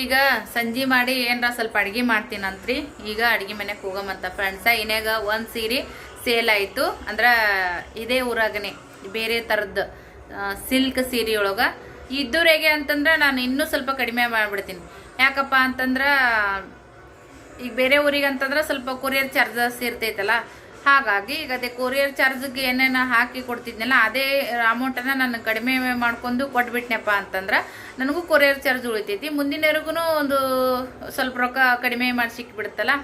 ಈಗ ಸಂಜೆ ಮಾಡಿ ಏನರ ಸ್ವಲ್ಪ ಅಡ್ಗೆ ಮಾಡ್ತೀನಂತ್ರಿ. ಈಗ ಅಡ್ಗೆ ಮನೆಗೆ ಹೋಗಮಂತ ಫ್ರೆಂಡ್ಸ ಇನ್ಯಾಗ ಒಂದು ಸೀರೆ ಸೇಲ್ ಆಯಿತು. ಅಂದ್ರೆ ಇದೇ ಊರಾಗನೆ, ಬೇರೆ ಥರದ್ದು ಸಿಲ್ಕ್ ಸೀರೆ ಒಳಗೆ ಇದ್ದೂರಿಗೆ ಅಂತಂದ್ರೆ ನಾನು ಇನ್ನೂ ಸ್ವಲ್ಪ ಕಡಿಮೆ ಮಾಡಿಬಿಡ್ತೀನಿ. ಯಾಕಪ್ಪ ಅಂತಂದ್ರೆ, ಈಗ ಬೇರೆ ಊರಿಗೆ ಅಂತಂದ್ರೆ ಸ್ವಲ್ಪ ಕೊರಿಯರ್ ಚಾರ್ಜಸ್ ಇರ್ತೈತಲ್ಲ ಹಾಗಾಗಿ ಈಗ ಅದೇ ಕೊರಿಯರ್ ಚಾರ್ಜ್ಗೆ ಏನೇನು ಹಾಕಿ ಕೊಡ್ತಿದ್ನಲ್ಲ, ಅದೇ ಅಮೌಂಟನ್ನು ನಾನು ಕಡಿಮೆ ಮಾಡ್ಕೊಂಡು ಕೊಟ್ಬಿಟ್ನಪ್ಪ ಅಂತಂದ್ರೆ ನನಗೂ ಕೊರಿಯರ್ ಚಾರ್ಜ್ ಉಳಿತೈತಿ. ಮುಂದಿನವರೆಗೂ ಒಂದು ಸ್ವಲ್ಪ ರೊಕ್ಕ ಕಡಿಮೆ ಮಾಡಿ ಸಿಕ್ಬಿಡುತ್ತಲ್ಲ,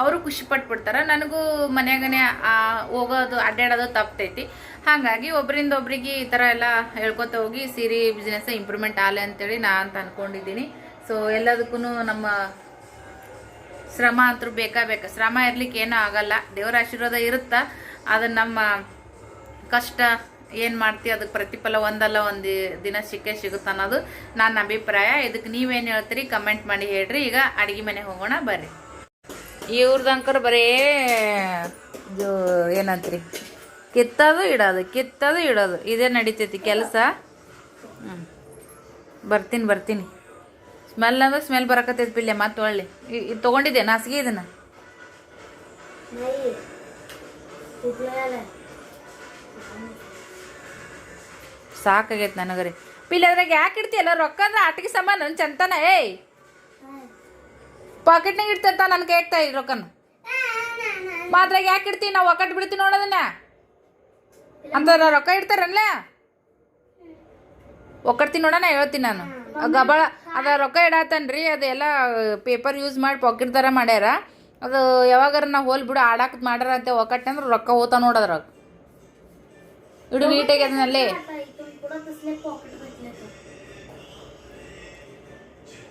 ಅವರು ಖುಷಿ ಪಟ್ಬಿಡ್ತಾರೆ. ನನಗೂ ಮನ್ಯಾಗನೆ ಹೋಗೋದು, ಅಡ್ಡಾಡೋದು ತಪ್ತೈತಿ. ಹಾಗಾಗಿ ಒಬ್ಬರಿಂದ ಒಬ್ರಿಗೆ ಈ ಥರ ಎಲ್ಲ ಹೇಳ್ಕೊತ ಹೋಗಿ ಸೀರೆ ಬಿಸ್ನೆಸ್ ಇಂಪ್ರೂವ್ಮೆಂಟ್ ಆಗಲಿ ಅಂತೇಳಿ ನಾ ಅಂತ ಅಂದ್ಕೊಂಡಿದ್ದೀನಿ ಸೊ ಎಲ್ಲದಕ್ಕೂ ನಮ್ಮ ಶ್ರಮ ಅಂತೂ ಬೇಕಾ ಬೇಕು? ಶ್ರಮ ಇರ್ಲಿಕ್ಕೆ ಏನೂ ಆಗಲ್ಲ. ದೇವರ ಆಶೀರ್ವಾದ ಇರುತ್ತಾ? ಅದು ನಮ್ಮ ಕಷ್ಟ, ಏನು ಮಾಡ್ತೀವಿ ಅದಕ್ಕೆ ಪ್ರತಿಫಲ ಒಂದಲ್ಲ, ಒಂದು ದಿನ ಸಿಕ್ಕೇ ಸಿಗುತ್ತೆ ಅನ್ನೋದು ನನ್ನ ಅಭಿಪ್ರಾಯ. ಇದಕ್ಕೆ ನೀವೇನು ಹೇಳ್ತೀರಿ? ಕಮೆಂಟ್ ಮಾಡಿ ಹೇಳ್ರಿ. ಈಗ ಅಡುಗೆ ಮನೆಗೆ ಹೋಗೋಣ, ಬರ್ರಿ. ಇವ್ರದಂಕರ್ ಬರೀ ಇದು ಏನಂತ್ರಿ? ಕಿತ್ತೋದು ಇಡೋದು ಕಿತ್ತೋದು ಇಡೋದು. ಇದೇ ನಡೀತೈತಿ ಕೆಲಸ. ಹ್ಞೂ ಬರ್ತೀನಿ ಬರ್ತೀನಿ. ಸ್ಮೆಲ್ ಅಂದ್ರೆ ಸ್ಮೆಲ್ ಬರಕತ್ತೈತಿ ಪಿಲ್ಲೆ ಮತ್ತೆ ಒಳ್ಳೆ. ಇದು ತೊಗೊಂಡಿದ್ದೆ, ನಾಸಿಗೆ ಇದನ್ನ. ಸಾಕಾಗೈತೆ ನನಗರಿ. ಪಿಲ್ಲೆ ಅದ್ರಾಗ ಯಾಕೆ ಇಡ್ತೀಯಲ್ಲ? ರೊಕ್ಕ ಅಂದ್ರೆ ಆಟಿಗೆ ಸಾಮಾನು ಚಂತನ, ಏಯ್. ಪಾಕೆಟ್ನಾಗ ಇಡ್ತಿರ್ತ ನನ್ನ ಕೇಳ್ತಾ ಈ ರೊಕ್ಕನ. ಅದ್ರಾಗ ಯಾಕೆ ಇಡ್ತೀನಿ ನಾವು ಒಕ್ಕಟ್ಟು ಬಿಡ್ತೀವಿ ನೋಡೋದನ್ನ ಅಂತ ರೊಕ್ಕ ಇಡ್ತಾರಲ್ಲ ಒಕ್ಕಡ್ತೀನಿ ನೋಡೋಣ, ಹೇಳ್ತೀನಿ ನಾನು. ಗಬಳ ಅದ ರೊಕ್ಕ ಇಡಾತನ್ರಿ ಅದೆಲ್ಲ ಪೇಪರ್ ಯೂಸ್ ಮಾಡಿ ಪಾಕೆಟ್ ಥರ ಮಾಡ್ಯಾರ. ಅದು ಯಾವಾಗಾರ ನಾವು ಹೋಲ್ ಬಿಡು ಆಡಾಕ್ ಮಾಡ್ಯಾರ ಅಂತ ಒಕ್ಕಟ್ಟೆ ಅಂದ್ರೆ ರೊಕ್ಕ ಹೋತ ನೋಡದ್ರ ಇಡು ನೀಟಾಗಿ ಅದನ್ನಲ್ಲಿ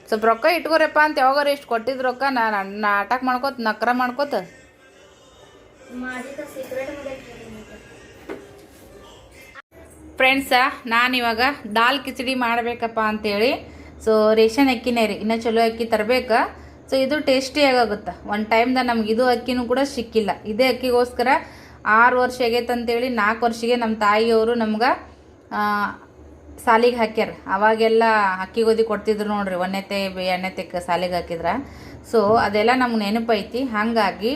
ಸ್ವಲ್ಪ ರೊಕ್ಕ ಇಟ್ಕೋರಪ್ಪ ಅಂತ ಯಾವಾಗಾರ ಇಷ್ಟು ಕೊಟ್ಟಿದ್ ರೊಕ್ಕ ನಾ ನಾಟಕ ಮಾಡ್ಕೋತ ನಕ್ರ ಮಾಡ್ಕೋತ. ಫ್ರೆಂಡ್ಸ ನಾನಿವಾಗ ದಾಲ್ ಕಿಚಡಿ ಮಾಡಬೇಕಪ್ಪ ಅಂತೇಳಿ. ಸೊ ರೇಷನ್ ಅಕ್ಕಿನೇ ರೀ, ಇನ್ನೂ ಚಲೋ ಅಕ್ಕಿ ತರಬೇಕು. ಸೊ ಇದು ಟೇಸ್ಟಿ ಆಗುತ್ತೆ ಒಂದು ಟೈಮ್ದಾಗ ನಮ್ಗೆ ಇದು ಅಕ್ಕಿನೂ ಕೂಡ ಸಿಕ್ಕಿಲ್ಲ. ಇದೇ ಅಕ್ಕಿಗೋಸ್ಕರ ಆರು ವರ್ಷ ಆಗೈತೆ ಅಂತೇಳಿ, ನಾಲ್ಕು ವರ್ಷಗೆ ನಮ್ಮ ತಾಯಿಯವರು ನಮ್ಗೆ ಸಾಲಿಗೆ ಹಾಕ್ಯಾರ. ಅವಾಗೆಲ್ಲ ಅಕ್ಕಿ ಗೋಧಿ ಕೊಡ್ತಿದ್ರು ನೋಡ್ರಿ ಒಂದನೇತೆ ತೆಕ್ಕ ಸಾಲಿಗೆ ಹಾಕಿದ್ರ. ಸೊ ಅದೆಲ್ಲ ನಮ್ಗೆ ನೆನಪೈತಿ. ಹಾಗಾಗಿ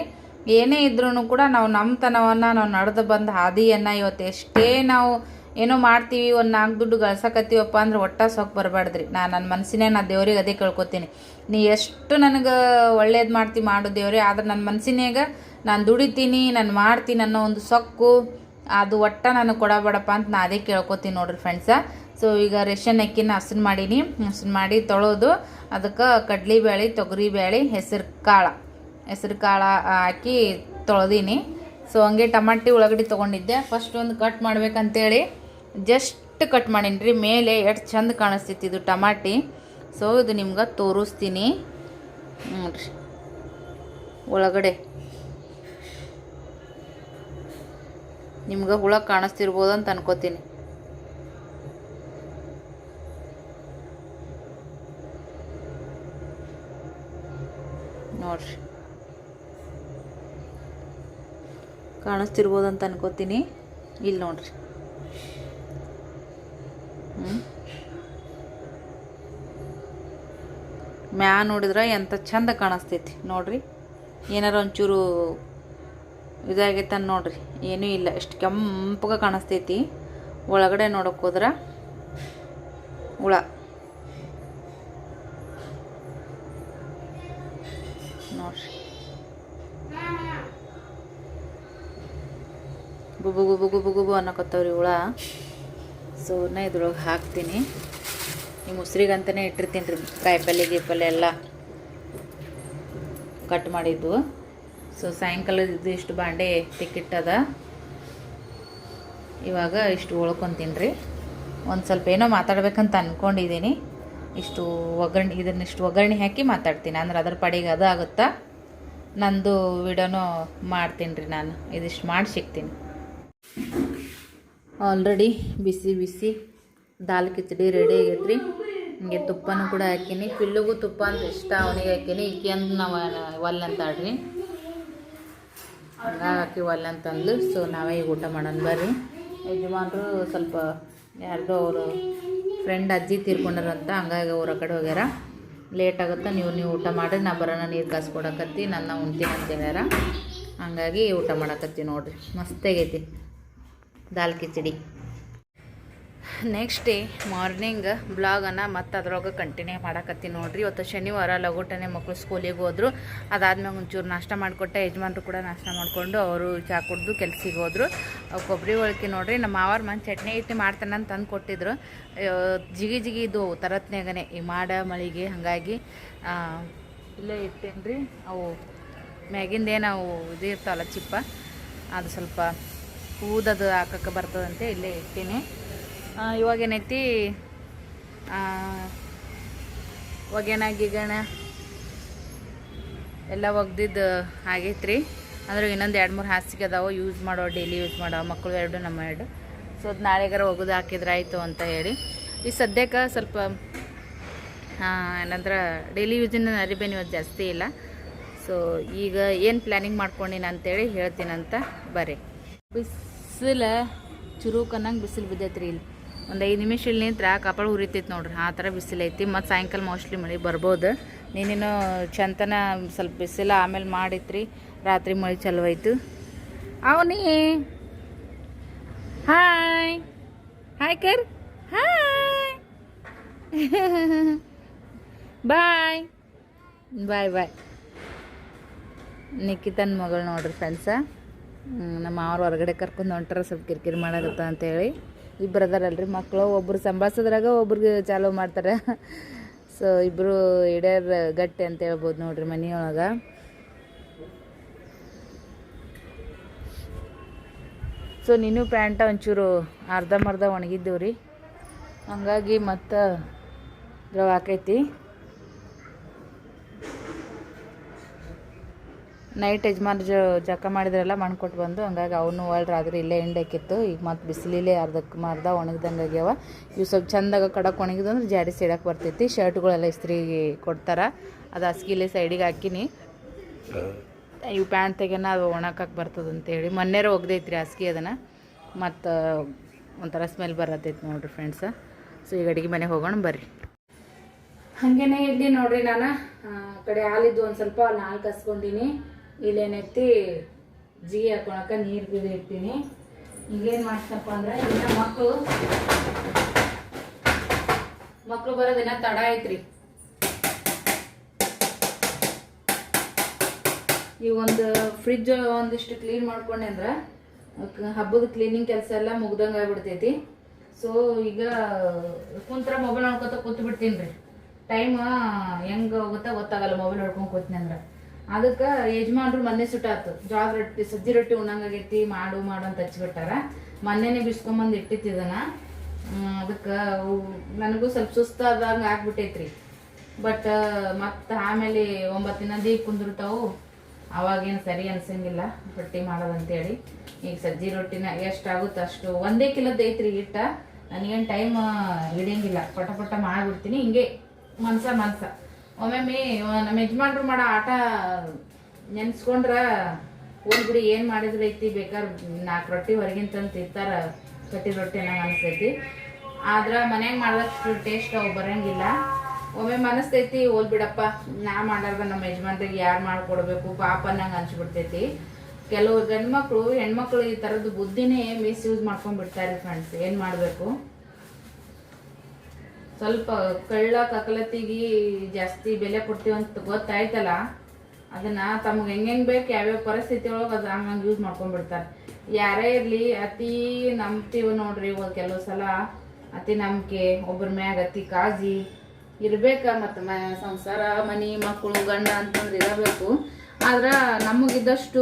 ಏನೇ ಇದ್ರೂ ಕೂಡ ನಾವು ನಮ್ಮತನವನ್ನು ನಾವು ನಡೆದು ಬಂದ ಹಾದಿಯನ್ನು ಇವತ್ತು ಎಷ್ಟೇ ನಾವು ಏನೋ ಮಾಡ್ತೀವಿ, ಒಂದು ನಾಲ್ಕು ದುಡ್ಡು ಗಳಿಸಕತ್ತೀವಪ್ಪ ಅಂದ್ರೆ ಒಟ್ಟ ಸೊಕ್ ಬರಬಾರ್ದ್ರಿ ನಾನು ನನ್ನ ಮನಸ್ಸಿನೇ ನಾ ದೇವ್ರಿಗೆ ಅದೇ ಕೇಳ್ಕೊತೀನಿ. ನೀ ಎಷ್ಟು ನನಗೆ ಒಳ್ಳೇದು ಮಾಡ್ತಿ ಮಾಡು ದೇವ್ರಿ, ಆದ್ರೆ ನನ್ನ ಮನಸ್ಸಿನಾಗ ನಾನು ದುಡಿತೀನಿ, ನಾನು ಮಾಡ್ತೀನಿ ಅನ್ನೋ ಒಂದು ಸೊಕ್ಕು ಅದು ಒಟ್ಟ ನನಗೆ ಕೊಡಬೇಡಪ್ಪ ಅಂತ ನಾ ಅದೇ ಕೇಳ್ಕೊತೀನಿ ನೋಡ್ರಿ ಫ್ರೆಂಡ್ಸ ಸೊ ಈಗ ರೇಷನ್ ಅಕ್ಕಿನ ಹಸನ್ ಮಾಡೀನಿ. ಹಸನ್ ಮಾಡಿ ತೊಳೆದು, ಅದಕ್ಕೆ ತೊಗರಿ ತೊಗರಿಬೇಳೆ ಹೆಸರು ಕಾಳು. ಹೆಸರು ಕಾಳು ಹಾಕಿ ತೊಳೆದೀನಿ. ಸೊ ಹಂಗೆ ಟಮಾಟಿ ಉಳ್ಳಾಗಡ್ಡಿ ತೊಗೊಂಡಿದ್ದೆ. ಫಸ್ಟ್ ಒಂದು ಕಟ್ ಮಾಡ್ಬೇಕಂತೇಳಿ. ಜಸ್ಟ್ ಕಟ್ ಮಾಡೀನಿ ರೀ ಮೇಲೆ ಎಷ್ಟು ಚಂದ ಕಾಣಿಸ್ತೈತಿ ಇದು ಟಮಾಟಿ. ಸೊ ಇದು ನಿಮ್ಗೆ ತೋರಿಸ್ತೀನಿ. ನೋಡ್ರಿ ಒಳಗಡೆ. ನಿಮ್ಗೆ ಹುಳ ಕಾಣಿಸ್ತಿರ್ಬೋದು ಅಂತ ಅನ್ಕೋತೀನಿ. ನೋಡ್ರಿ. ಕಾಣಿಸ್ತಿರ್ಬೋದು ಅಂತ ಅನ್ಕೋತೀನಿ. ಇಲ್ಲಿ ನೋಡ್ರಿ. ಮ್ಯಾ ನೋಡಿದ್ರೆ ಎಂತ ಚಂದ ಕಾಣಿಸ್ತೈತಿ. ನೋಡ್ರಿ. ಏನಾರ ಒಂಚೂರು ಇದಾಗೈತೆ ನೋಡ್ರಿ. ಏನೂ ಇಲ್ಲ. ಎಷ್ಟು ಕೆಂಪಗೆ ಕಾಣಿಸ್ತೈತಿ. ಒಳಗಡೆ ನೋಡಕ್ಕೆ ಹೋದ್ರೆ ಹುಳ. ನೋಡ್ರಿ. ಗುಬು ಗುಬು ಗುಬು ಗುಬು ಅನ್ನಕತ್ತವ್ರಿ ಹುಳ. ಸೊ ನಾ ಇದ್ರೊಳಗೆ ಹಾಕ್ತೀನಿ. ಈ ಉಸಿರಿಗಂತಾನೆ ಇಟ್ಟಿರ್ತೀನಿ ರೀ ಕಾಯಿಪಲ್ಲೆ ಗೀಪಲ್ಲೆ ಎಲ್ಲ ಕಟ್ ಮಾಡಿದ್ದು. ಸೊ ಸಾಯಂಕಾಲದ ಇಷ್ಟು ಬಾಂಡೆ ತಿಕ್ಕಿಟ್ಟದ. ಇವಾಗ ಇಷ್ಟು ಉಳ್ಕೊತೀನಿ ರೀ. ಒಂದು ಸ್ವಲ್ಪ ಏನೋ ಮಾತಾಡ್ಬೇಕಂತ ಅಂದ್ಕೊಂಡಿದ್ದೀನಿ ಇಷ್ಟು ಒಗ್ಗರಣೆ ಇದನ್ನಿಷ್ಟು ಒಗ್ಗರಣೆ ಹಾಕಿ ಮಾತಾಡ್ತೀನಿ. ಅಂದ್ರೆ ಅದ್ರ ಪಡೆಗೆ ಅದು ಆಗುತ್ತಾ? ನಂದು ವಿಡಿಯೋನು ಮಾಡ್ತೀನಿ ರೀ ನಾನು. ಇದಿಷ್ಟು ಮಾಡಿ ಸಿಗ್ತೀನಿ. ಆಲ್ರೆಡಿ ಬಿಸಿ ಬಿಸಿ ದಾಲ್ ಕಿಚಡಿ ರೆಡಿ ಆಗೈತ್ರಿ. ಹಿಂಗೆ ತುಪ್ಪನೂ ಕೂಡ ಹಾಕೀನಿ. ಪಿಲ್ಲುಗೂ ತುಪ್ಪ ಅಂತ ಇಷ್ಟ, ಅವನಿಗೆ ಹಾಕೀನಿ. ಈಕೆ ಅಂತ ನಾವು ಒಲ್ಲ ಆಡ್ರಿ ಹಂಗಾಗಿ ಹಾಕಿ ಒಲ್ಲ ಅಂತಂದ್ಲು. ಸೊ ನಾವೇ ಈಗ ಊಟ ಮಾಡೋಣ ಬರ್ರಿ. ಯಜಮಾನರು ಸ್ವಲ್ಪ ಯಾರ್ದೋ ಅವರು ಫ್ರೆಂಡ್ ಅಜ್ಜಿ ತೀರ್ಕೊಂಡಾರಂತ, ಹಂಗಾಗಿ ಅವ್ರ ಕಡೆ ಹೋಗ್ಯಾರ. ಲೇಟ್ ಆಗುತ್ತೆ ನೀವು ನೀವು ಊಟ ಮಾಡಿ ನಾ ಬರೋಣ ನೀರು ಕಾಸ್ಕೊಡಕತ್ತಿ ನನ್ನ ಉಣ್ತೀನಿ ಅಂತ ಹೇಳ್ಯಾರ ಹಂಗಾಗಿ ಊಟ ಮಾಡಕತ್ತಿ ನೋಡ್ರಿ. ಮಸ್ತಾಗೈತಿ ದಾಲ್ ಕಿಚಡಿ. ನೆಕ್ಸ್ಟ್ ಡೇ ಮಾರ್ನಿಂಗ್ ಬ್ಲಾಗನ್ನು ಮತ್ತು ಅದ್ರೊಳಗೆ ಕಂಟಿನ್ಯೂ ಮಾಡಕತ್ತಿ ನೋಡ್ರಿ. ಇವತ್ತು ಶನಿವಾರ ಲಗೋಟನೆ ಮಕ್ಕಳು ಸ್ಕೂಲಿಗೆ ಹೋದರು. ಅದಾದ್ಮೇಲೆ ಒಂಚೂರು ನಾಷ್ಟ ಮಾಡಿಕೊಟ್ಟೆ. ಯಜಮಾನ್ರು ಕೂಡ ನಾಷ್ಟ ಮಾಡಿಕೊಂಡು ಅವರು ಚಾ ಕುಡ್ದು ಕೆಲ್ಸಿಗೆ ಹೋದರು. ಕೊಬ್ಬರಿ ಒಳಕೆ ನೋಡ್ರಿ. ನಮ್ಮ ಮಾವಾರ ಮನೆ ಚಟ್ನಿ ಇಟ್ಟು ಮಾಡ್ತಾನೆ ಅಂತ ತಂದು ಕೊಟ್ಟಿದ್ರು. ಜಿಗಿ ಜಿಗಿ ಇದು ತರತ್ನಾಗನೇ ಈ ಮಾಡ, ಮಳಿಗೆ ಹಾಗಾಗಿ ಇಲ್ಲೇ ಇಟ್ಟೇನು ರೀ ಅವು ಮ್ಯಾಗಿಂದೇನು ಅವು ಇದು ಇರ್ತಾವಲ್ಲ ಚಿಪ್ಪ. ಅದು ಸ್ವಲ್ಪ ಊದದು ಹಾಕಕ್ಕೆ ಬರ್ತದಂತೆ ಇಲ್ಲೇ ಇಟ್ಟೀನಿ ಆ, ಇವಾಗ ಏನೈತಿ? ಆ, ಒಗೆಣ ಗಿಗಣ ಎಲ್ಲ ಒಗ್ದಿದ್ದು ಆಗೈತ್ರಿ. ಅಂದ್ರೆ ಇನ್ನೊಂದು ಎರಡು ಮೂರು ಹಾಸಿಗೆ ಅದಾವೆ ಯೂಸ್ ಮಾಡೋ ಡೈಲಿ ಯೂಸ್ ಮಾಡೋ ಮಕ್ಕಳು ಎರಡು ನಮ್ಮ ಎರಡು. ಸೊ ಅದು ನಾಳೆಗಾರ ಒಗೆದು ಹಾಕಿದ್ರೆ ಆಯಿತು ಅಂತ ಹೇಳಿ. ಈ ಸದ್ಯಕ್ಕೆ ಸ್ವಲ್ಪ ಏನಂದ್ರೆ ಡೈಲಿ ಯೂಸಿನ ಅರಿಬೇನು ಇವತ್ತು ಜಾಸ್ತಿ ಇಲ್ಲ. ಸೊ ಈಗ ಏನು ಪ್ಲ್ಯಾನಿಂಗ್ ಮಾಡ್ಕೊಂಡಿನ ಅಂತೇಳಿ ಹೇಳ್ತೀನಂತ ಬರ್ರಿ. ಬಿಸಿಲು ಚುರುಕನ್ನಂಗೆ ಬಿಸಿಲು ಬಿದ್ದೈತ್ರಿ ಇಲ್ಲಿ. ಒಂದು ಐದು ನಿಮಿಷ ಇಲ್ಲಿ ನಿಂತ್ರ ಕಪಾಳ ಉರಿತೈತೆ ನೋಡ್ರಿ, ಆ ಥರ ಬಿಸಿಲೈತಿ ಮತ್ತು ಸಾಯಂಕಾಲ ಮೋಸ್ಟ್ಲಿ ಮಳೆ ಬರ್ಬೋದು. ನೀನೇನು ಚಂತನ ಸ್ವಲ್ಪ ಬಿಸಿಲ ಆಮೇಲೆ ಮಾಡಿತ್ರಿ, ರಾತ್ರಿ ಮಳೆ ಚಲೋ ಆಯ್ತು ಅವನಿ. ಹಾಯ್ ಹಾಯ್ ಕರ್. ಹಾಯ್ ಬಾಯ್ ಬಾಯ್ ಬಾಯ್ ನಿಖಿತನ ಮಗಳು ನೋಡ್ರಿ ಫ್ರೆಂಡ್ಸ ನಮ್ಮ ಅವ್ರು ಹೊರಗಡೆ ಕರ್ಕೊಂಡು ಹೊಂಟಾರ ಸ್ವಲ್ಪ ಕಿರಿಕಿರಿ ಮಾಡಾಕತ್ತ ಅಂತೇಳಿ. ಇಬ್ಬರು ಅದಾರಲ್ರಿ ಮಕ್ಕಳು ಒಬ್ಬರು ಸಂಭಾಳ್ಸೋದ್ರಾಗ ಒಬ್ರಿಗೆ ಚಾಲೂ ಮಾಡ್ತಾರೆ. ಸೊ ಇಬ್ಬರು ಹಿಡಿಯರ್ ಗಟ್ಟಿ ಅಂತ ಹೇಳ್ಬೋದು ನೋಡ್ರಿ ಮನೆಯೊಳಗೆ. ಸೊ ನೀನು ಪ್ಯಾಂಟ ಒಂಚೂರು ಅರ್ಧಂಬರ್ಧ ಒಣಗಿದ್ದೇವ್ರಿ. ಹಂಗಾಗಿ ಮತ್ತು ದ್ರವ ಹಾಕೈತಿ. ನೈಟ್ ಯಜಮಾನ್ ಜ ಜಕ ಮಾಡಿದ್ರೆಲ್ಲ ಮಣ್ಕೊಟ್ಟು ಬಂದು ಹಂಗಾಗಿ ಅವನು ಆದ್ರೆ ಇಲ್ಲೇ ಹಿಂಡಾಕಿತ್ತು. ಈಗ ಮತ್ತು ಬಿಸಿಲಿಲ್ಲೇ ಅರ್ಧಕ್ಕೆ ಮಾರ್ದ ಒಣಗ್ದಂಗೆ ಆಗ್ಯಾವ. ಇವು ಸ್ವಲ್ಪ ಚಂದಾಗ ಕಡಕ್ಕೆ ಒಣಗಿದ್ದು ಅಂದ್ರೆ ಜಾಡಿ ಸಿಡಕ್ಕೆ ಬರ್ತೈತಿ ಶರ್ಟ್ಗಳೆಲ್ಲ ಇಸ್ತ್ರಿ ಕೊಡ್ತಾರೆ. ಅದು ಹಸ್ಗಿಲೆ ಸೈಡಿಗೆ ಹಾಕಿನಿ. ಇವು ಪ್ಯಾಂಟ್ ತೆಗೆನ ಅದು ಒಣಕಕ್ಕೆ ಬರ್ತದೆ ಅಂತೇಳಿ ಮೊನ್ನೆರ ರೀ ಹಾಸ್ಗಿ ಅದನ್ನು. ಮತ್ತು ಒಂಥರ ಸ್ಮೆಲ್ ಬರತೈತಿ ನೋಡ್ರಿ ಫ್ರೆಂಡ್ಸ. ಸೊ ಈಗ ಅಡುಗೆ ಮನೆಗೆ ಹೋಗೋಣ ಬರ್ರಿ. ಹಾಗೇನೆ ಇಡ್ಲಿ ನೋಡ್ರಿ ನಾನು. ಕಡೆ ಹಾಲಿದ್ದು ಒಂದು ಸ್ವಲ್ಪ ನಾಲ್ಕು ಹಸ್ಕೊಂಡಿನಿ. ಇಲ್ಲೇನೈತಿ ಜಿಗಿ ಹಾಕೊಳಕ ನೀರು ಬೀದಿ ಇಡ್ತೀನಿ. ಈಗೇನು ಮಾಡ್ತಪ್ಪ ಅಂದ್ರೆ ಇನ್ನ ಮಕ್ಕಳು ಮಕ್ಕಳು ಬರೋದಿನ ತಡ ಐತ್ರಿ. ಈ ಒಂದು ಫ್ರಿಜ್ ಒಂದಿಷ್ಟು ಕ್ಲೀನ್ ಮಾಡ್ಕೊಂಡೆ ಅಂದ್ರೆ ಹಬ್ಬದ ಕ್ಲೀನಿಂಗ್ ಕೆಲಸ ಎಲ್ಲ ಮುಗ್ದಂಗೆ ಆಗ್ಬಿಡ್ತೈತಿ. ಸೊ ಈಗ ಕುಂತ್ರ ಮೊಬೈಲ್ ನೋಡ್ಕೊತ ಕೂತು ಬಿಡ್ತೀನಿ ರೀ. ಟೈಮ್ ಹೆಂಗೆ ಹೋಗುತ್ತಾ ಗೊತ್ತಾಗಲ್ಲ ಮೊಬೈಲ್ ನೋಡ್ಕೊಂಡು ಕೂತೀನಿ ಅಂದ್ರೆ. ಅದಕ್ಕೆ ಯಜಮಾನ್ರು ಮೊನ್ನೆ ಸುಟ್ಟಾತು. ಜೋಳ ರೊಟ್ಟಿ, ಸಜ್ಜಿ ರೊಟ್ಟಿ ಉಣ್ಣಂಗಾಗೈತಿ ಮಾಡು ಮಾಡು ಅಂತ ಹಚ್ಬಿಟ್ಟಾರ ಮೊನ್ನೆನೆ ಬಿಸ್ಕೊಂಬಂದು ಇಟ್ಟಿತ್ತಿದನ ಅದಕ್ಕೆ ನನಗೂ ಸ್ವಲ್ಪ ಸುಸ್ತಾದಂಗೆ ಆಗ್ಬಿಟ್ಟೈತ್ರಿ. ಬಟ್, ಮತ್ತೆ ಆಮೇಲೆ ಒಂಬತ್ತು ದಿನ ದೀಪ ಕುಂದಿರ್ತಾವು. ಅವಾಗೇನು ಸರಿ ಅನ್ಸಂಗಿಲ್ಲ. ರೊಟ್ಟಿ ಮಾಡೋದಂತೇಳಿ. ಈಗ ಸಜ್ಜಿ ರೊಟ್ಟಿನ ಎಷ್ಟಾಗುತ್ತೆ ಅಷ್ಟು ಒಂದೇ ಕಿಲೋದ್ ಐತ್ರಿ ಹಿಟ್ಟ. ನನಗೇನು ಟೈಮ್ ಹಿಡಿಯಂಗಿಲ್ಲ. ಪಟ ಪಟ ಮಾಡಿಬಿಡ್ತೀನಿ. ಹಿಂಗೆ ಮನ್ಸ ಮನ್ಸ. ಒಮ್ಮೊಮ್ಮೆ ನಮ್ಮ ಯಜಮಾನ್ರು ಮಾಡೋ ಆಟ ನೆನ್ಸ್ಕೊಂಡ್ರ ಹೋಗ್ಬಿಡಿ ಏನು ಮಾಡಿದ್ರೆ ಐತಿ ಬೇಕಾದ್ರೆ ನಾಲ್ಕು ರೊಟ್ಟಿ ಹೊರಗಿನ ತಂದು ತಿಂತಾರ, ಕಟ್ಟಿ ರೊಟ್ಟಿ ನಂಗೆ ಅನಿಸ್ತೈತಿ ಆದ್ರೆ ಮನ್ಯಾಗ ಮಾಡಿದಷ್ಟು ಟೇಸ್ಟ್ ಅವು ಬರಂಗಿಲ್ಲ. ಒಮ್ಮೆ ಮನಸ್ತೈತಿ ಹೋಲ್ ಬಿಡಪ್ಪ, ನಾ ಮಾಡಾರ್ದ ನಮ್ಮ ಯಜಮಾನ್ರಿಗೆ ಯಾರು ಮಾಡಿಕೊಡ್ಬೇಕು, ಪಾಪ ನಂಗೆ ಅನ್ಸ್ಬಿಡ್ತೈತಿ. ಕೆಲವು ಗಂಡ್ಮಕ್ಳು, ಹೆಣ್ಮಕ್ಳು ಈ ಥರದ್ದು ಬುದ್ಧಿನೇ ಮಿಸ್ಯೂಸ್ ಮಾಡ್ಕೊಂಡ್ಬಿಡ್ತಾರೆ ಫ್ರೆಂಡ್ಸ್ ಏನು ಮಾಡಬೇಕು? ಸ್ವಲ್ಪ ಕಳ್ಳ ಕಕಲತ್ತಿಗೆ ಜಾಸ್ತಿ ಬೆಲೆ ಕೊಡ್ತೀವಿ ಅಂತ ಗೊತ್ತಾಯ್ತಲ್ಲ, ಅದನ್ನ ತಮಗೆ ಹೆಂಗೆ ಬೇಕು, ಯಾವ್ಯಾವ ಪರಿಸ್ಥಿತಿ ಒಳಗೆ ಅದು ಹಂಗಂಗೆ ಯೂಸ್ ಮಾಡ್ಕೊಂಡ್ಬಿಡ್ತಾರೆ. ಯಾರೇ ಇರಲಿ, ಅತಿ ನಂಬ್ತೀವಿ ನೋಡ್ರಿ ಇವಾಗ ಕೆಲವು ಸಲ, ಅತಿ ನಂಬಿಕೆ ಒಬ್ಬರ ಮ್ಯಾಗ ಅತಿ ಕಾಜಿ ಇರ್ಬೇಕ ಮತ್ತು ಮ, ಸಂಸಾರ, ಮನಿ ಮಕ್ಕಳು ಗಂಡ ಅಂತಂದ್ರೆ ಇರಬೇಕು. ಆದ್ರೆ ನಮಗಿದ್ದಷ್ಟು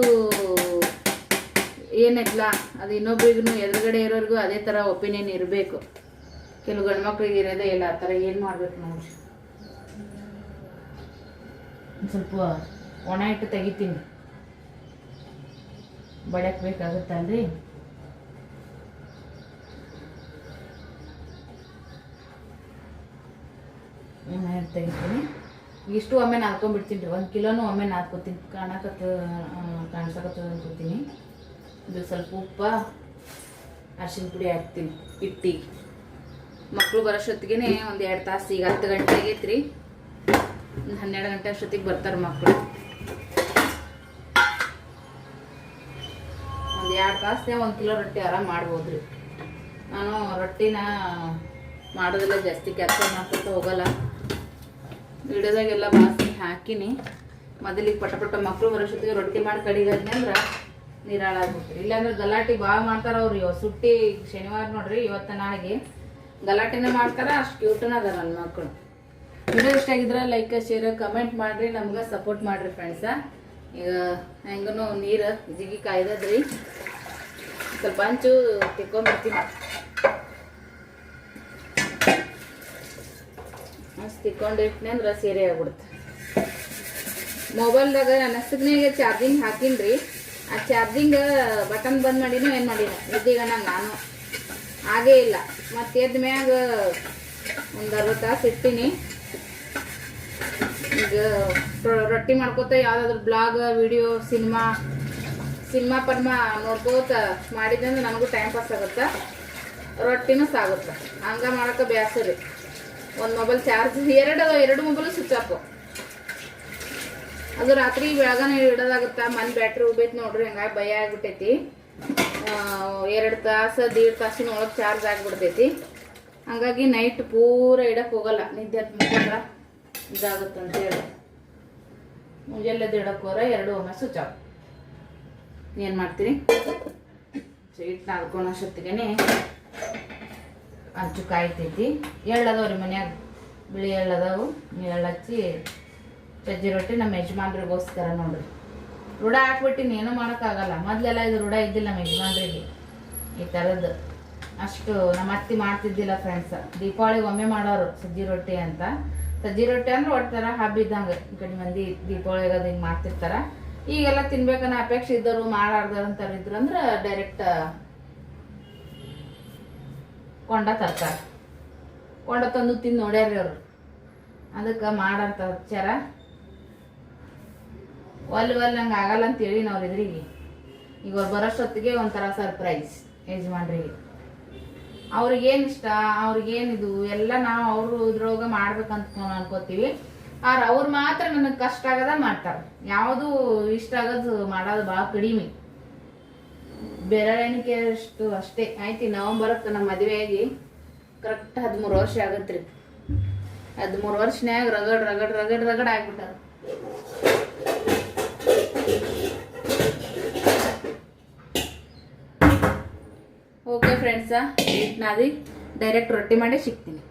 ಏನೈತ್ಲ ಅದು ಇನ್ನೊಬ್ರಿಗೂ ಎದುರುಗಡೆ ಇರೋರ್ಗು ಅದೇ ಥರ ಒಪಿನಿಯನ್ ಇರಬೇಕು. ಕೆಲವು ಗಂಡು ಮಕ್ಳಿಗೆ ಇರೋದೇ ಇಲ್ಲ, ಆ ಥರ ಏನು ಮಾಡ್ಬೇಕು ನೋಡಿ ಸ್ವಲ್ಪ ಒಣ ಇಟ್ಟು ತೆಗಿತೀನಿ. ಬಡ್ಯಾಕ್ ಬೇಕಾಗುತ್ತಲ್ರಿ ಒಣ ತೆಗಿತೀನಿ. ಇಷ್ಟು ಒಮ್ಮೆ ನಾದ್ಕೊಂಡ್ಬಿಡ್ತೀನಿ ರೀ, ಒಂದು ಕಿಲೋನು ಒಮ್ಮೆ ನಾದ್ಕೊತೀನಿ. ಕಾಣಕತ್ತ ಕಾಣಿಸಕತ್ತದ ಅನ್ಕೋತೀನಿ. ಇದು ಸ್ವಲ್ಪ ಉಪ್ಪ, ಅರ್ಶಿನ ಪುಡಿ ಹಾಕ್ತೀನಿ ಇಟ್ಟಿಗೆ ಮಕ್ಕಳು ಬರೋಷ್ಟೊತ್ತಿಗೆ ಒಂದು ಎರಡು ತಾಸು ಈಗ ಹತ್ತು ಗಂಟೆ ಆಗೈತ್ರಿ. ಒಂದು ಹನ್ನೆರಡು ಗಂಟೆ ಅಷ್ಟೊತ್ತಿಗೆ ಬರ್ತಾರೆ ಮಕ್ಕಳು ಒಂದು ಎರಡು ತಾಸೇ ಒಂದು ಕಿಲೋ ರೊಟ್ಟಿ ಆರಾಮ್ ಮಾಡ್ಬೋದು ರೀ ನಾನು ರೊಟ್ಟಿನ ಮಾಡೋದಿಲ್ಲ ಜಾಸ್ತಿ ಕೆಲಸ ಮಾಡ್ಕೊತ ಹೋಗಲ್ಲ. ವಿಡಿಯೋದಾಗೆಲ್ಲ ಬಾಸಿ ಹಾಕಿನಿ. ಮೊದಲಿಗೆ ಪಟ ಪಟ ಮಕ್ಕಳು ಬರೋಷ್ಟೊತ್ತಿಗೆ ರೊಟ್ಟಿ ಮಾಡಿ ಕಡಿಗದ್ನಿ ಅಂದ್ರೆ ನೀರಾಳಾಗ್ಬಿಟ್ರಿ ಇಲ್ಲಾಂದ್ರೆ ಗಲಾಟೆ ಭಾಳ ಮಾಡ್ತಾರ ಅವ್ರು ಇವ ಸುಟ್ಟಿ ಶನಿವಾರ ನೋಡ್ರಿ ಇವತ್ತು ನಾಳೆಗೆ. ಗಲಾಟೆನೇ ಮಾಡ್ತಾರ, ಅಷ್ಟು ಕ್ಯೂಟನ ಅದ ನನ್ನ ಮಕ್ಕಳು ವಿಡಿಯೋ ಇಷ್ಟ ಆಗಿದ್ರೆ ಲೈಕ್ ಶೇರ್ ಕಮೆಂಟ್ ಮಾಡ್ರಿ, ನಮ್ಗೆ ಸಪೋರ್ಟ್ ಮಾಡ್ರಿ ಫ್ರೆಂಡ್ಸ ಈಗ ಹೆಂಗೂ ನೀರು ಜಿಗಿ ಕಾಯ್ದದ್ರಿ. ಸ್ವಲ್ಪ ಹಂಚು ತಿಕ್ಕೊಂಬರ್ತೀನಿ ಅಷ್ಟು ತಿಕ್ಕೊಂಡಿಟ್ನೆ ಅಂದ್ರೆ ಸೀರೆ ಆಗ್ಬಿಡುತ್ತೆ. ಮೊಬೈಲ್ದಾಗ ನನ್ನ ಹೆಸರಿನಾಗ ಚಾರ್ಜಿಂಗ್ ಹಾಕಿನ್ರಿ. ಆ ಚಾರ್ಜಿಂಗ್ ಬಟನ್ ಬಂದ್ ಮಾಡಿನೂ ಏನು ಮಾಡಿನ? ನಾನು ನಾನು. ಆಗೇ ಇಲ್ಲ. ಮತ್ತೆ ಎದ್ದ ಮ್ಯಾಗ ಒಂದು ಅರ್ಧ ತಾಸು ಇಟ್ಟಿನಿ. ಈಗ ರೊಟ್ಟಿ ಮಾಡ್ಕೋತ ಯಾವುದಾದ್ರು ಬ್ಲಾಗ್, ವಿಡಿಯೋ, ಸಿನಿಮಾ ಸಿನಿಮಾ ಪರ್ಮ ನೋಡ್ಕೋತ ಮಾಡಿದ್ದಂದ್ರೆ ನನಗೂ ಟೈಮ್ ಪಾಸ್ ಆಗುತ್ತೆ. ರೊಟ್ಟಿನೂ ಸಾಗುತ್ತೆ. ಹಂಗ ಮಾಡಕ್ಕೆ ಬ್ಯಾಸರ. ರೀ ಒಂದು ಮೊಬೈಲ್ ಚಾರ್ಜ್ ಎರಡು ಎರಡು ಮೊಬೈಲ್ ಸ್ವಿಚ್ ಆಫ್ ಅದು ರಾತ್ರಿ ಬೆಳಗಾನ ಇಡೋದಾಗುತ್ತಾ ಮನೆ ಬ್ಯಾಟ್ರಿ ಉಬೇತ್ ನೋಡ್ರಿ, ಹಂಗಾಗಿ ಭಯ ಆಗ್ಬಿಟ್ಟೈತಿ. ಎರಡು ತಾಸು, ದೀಡ್ ತಾಸಿನ ಒಳಗೆ ಚಾರ್ಜ್ ಆಗಿಬಿಡ್ತೈತಿ. ಹಾಗಾಗಿ ನೈಟ್ ಪೂರ ಇಡಕ್ಕೆ ಹೋಗಲ್ಲ. ನಿದ್ದೆ ಮುಗಿದ್ರ ಇದಾಗುತ್ತೆ ಅಂತೇಳಿ ಮುಂಜಾನೆ ಇಡಕ್ಕೆ ಹೋದ್ರೆ ಎರಡು ಒಮ್ಮೆ ಸ್ವಿಚ್ ಆಫ್ ಏನು ಮಾಡ್ತೀನಿ ಹಿಟ್ಟು ನಾದ್ಕೊಳೋಷ್ಟೊತ್ತಿಗೆ ಅಚ್ಚು ಕಾಯ್ತೈತಿ. ಎಳ್ಳದವ್ರಿ ಮನ್ಯಾಗ. ಬಿಳಿ ಎಳ್ಳದವು ಎಳ್ಳು ಹಚ್ಚಿ ಸಜ್ಜಿ ರೊಟ್ಟಿ ನಮ್ಮ ಯಜಮಾನ್ರಿಗೋಸ್ಕರ ನೋಡ್ರಿ. ರೂಢ ಹಾಕ್ಬಿಟ್ಟಿನಿ ಏನೂ ಮಾಡೋಕ್ಕಾಗಲ್ಲ. ಮೊದಲೆಲ್ಲ ಇದು ರೂಢ ಇದ್ದಿಲ್ಲ ನಮ್ಮ ಯಜಮಾನ್ರಿಗೆ. ಈ ಥರದ್ದು. ಅಷ್ಟು ನಮ್ಮ ಅತ್ತಿ ಮಾಡ್ತಿದ್ದಿಲ್ಲ ಫ್ರೆಂಡ್ಸ್ ದೀಪಾವಳಿಗೆ ಒಮ್ಮೆ ಮಾಡೋರು ಸಜ್ಜಿ ರೊಟ್ಟಿ ಅಂತ. ಸಜ್ಜಿ ರೊಟ್ಟಿ ಅಂದ್ರೆ ಒಟ್ಟು ಹಬ್ಬ ಇದ್ದಂಗೆ. ಈ ಕಡೆ ಮಂದಿ ದೀಪಾವಳಿಗೆ ಅದು ಹಿಂಗೆ ಮಾಡ್ತಿರ್ತಾರೆ. ಈಗೆಲ್ಲ ತಿನ್ಬೇಕನ್ನ ಅಪೇಕ್ಷೆ ಇದ್ದವರು ಮಾಡಾರ್ದವ್ರು ಅಂತಾರೆ ಇದ್ರು ಅಂದ್ರೆ ಡೈರೆಕ್ಟ್ ಕೊಂಡ ತರ್ತಾರೆ. ಕೊಂಡ ತಂದು ತಿಂದು ನೋಡ್ಯಾರ್ರಿ ಅವರು. ಅದಕ್ಕೆ ಮಾಡಂತ ಹಚ್ಚಾರ ಒಲ್ ಒಲ್ ನಂಗೆ ಆಗಲ್ಲ ಅಂತ ಹೇಳಿ ನಾವು ಎದುರಿಗೆ ಈಗ ಅವ್ರು ಬರೋಷ್ಟೊತ್ತಿಗೆ ಒಂಥರ ಸರ್ಪ್ರೈಸ್ ಯಜಮಾನ್ರಿಗೆ ಅವ್ರಿಗೇನು ಇಷ್ಟ ಅವ್ರಿಗೇನಿದು ಎಲ್ಲ ನಾವು ಅವರು ಇದ್ರೊಳಗೆ ಮಾಡ್ಬೇಕಂತ ಅನ್ಕೋತೀವಿ. ಆದ್ರೆ ಅವ್ರು ಮಾತ್ರ ನನಗೆ ಕಷ್ಟ ಆಗದ ಮಾಡ್ತಾರೆ. ಯಾವುದು ಇಷ್ಟ ಆಗೋದು ಮಾಡೋದು ಭಾಳ ಕಡಿಮೆ. ಬೆರಳೆಣಿಕೆ ಅಷ್ಟು ಅಷ್ಟೇ. ಆಯ್ತು ನವಂಬರಕ್ಕೆ ನಮ್ಮ ಮದುವೆ ಆಗಿ ಕರೆಕ್ಟ್ ಹದಿಮೂರು ವರ್ಷ ಆಗತ್ತೆ ರೀ ಹದಿಮೂರು ವರ್ಷನ್ಯಾಗ ರಗಡ್ ರಗಡ್ ರಗಡ್ ರಗಡ್ ಆಗ್ಬಿಟ್ಟಾರ ಓಕೆ ಫ್ರೆಂಡ್ಸ ನಾದಿ ಡೈರೆಕ್ಟ್ ರೊಟ್ಟಿ ಮಾಡಿ ಸಿಗ್ತೀನಿ.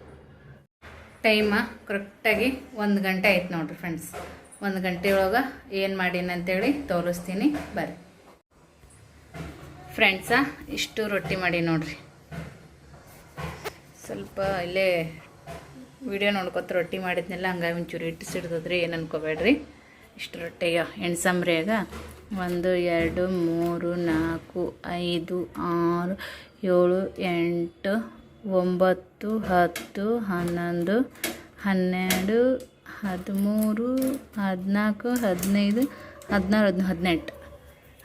ಟೈಮ ಕರೆಕ್ಟಾಗಿ ಒಂದು ಗಂಟೆ ಆಯ್ತು ನೋಡ್ರಿ ಫ್ರೆಂಡ್ಸ್ ಒಂದು ಗಂಟೆ ಒಳಗೆ ಏನು ಮಾಡೀನಿ ಅಂತೇಳಿ ತೋರಿಸ್ತೀನಿ. ಬರ್ರಿ. ಫ್ರೆಂಡ್ಸ ಇಷ್ಟು ರೊಟ್ಟಿ ಮಾಡಿ ನೋಡ್ರಿ. ಸ್ವಲ್ಪ ಇಲ್ಲೇ ವಿಡಿಯೋ ನೋಡ್ಕೊತ ರೊಟ್ಟಿ ಮಾಡಿದ್ನೆಲ್ಲ, ಹಂಗಾಗಿ ಒಂಚೂರು ಇಟ್ಟು ಸಿಡ್ದದ್ರಿ ಏನು ಅನ್ಕೋಬೇಡ್ರಿ. ಇಷ್ಟು ರೊಟ್ಟಿಗ ಎಣ್ಸಂಬ್ರಿಯಾಗ ಒಂದು, ಎರಡು, ಮೂರು, ನಾಲ್ಕು, ಐದು, ಆರು ಏಳು, ಎಂಟು, ಒಂಬತ್ತು, ಹತ್ತು, ಹನ್ನೊಂದು, ಹನ್ನೆರಡು, ಹದಿಮೂರು, ಹದಿನಾಲ್ಕು, ಹದಿನೈದು, ಹದಿನಾರು ಹದಿನ ಹದಿನೆಂಟು.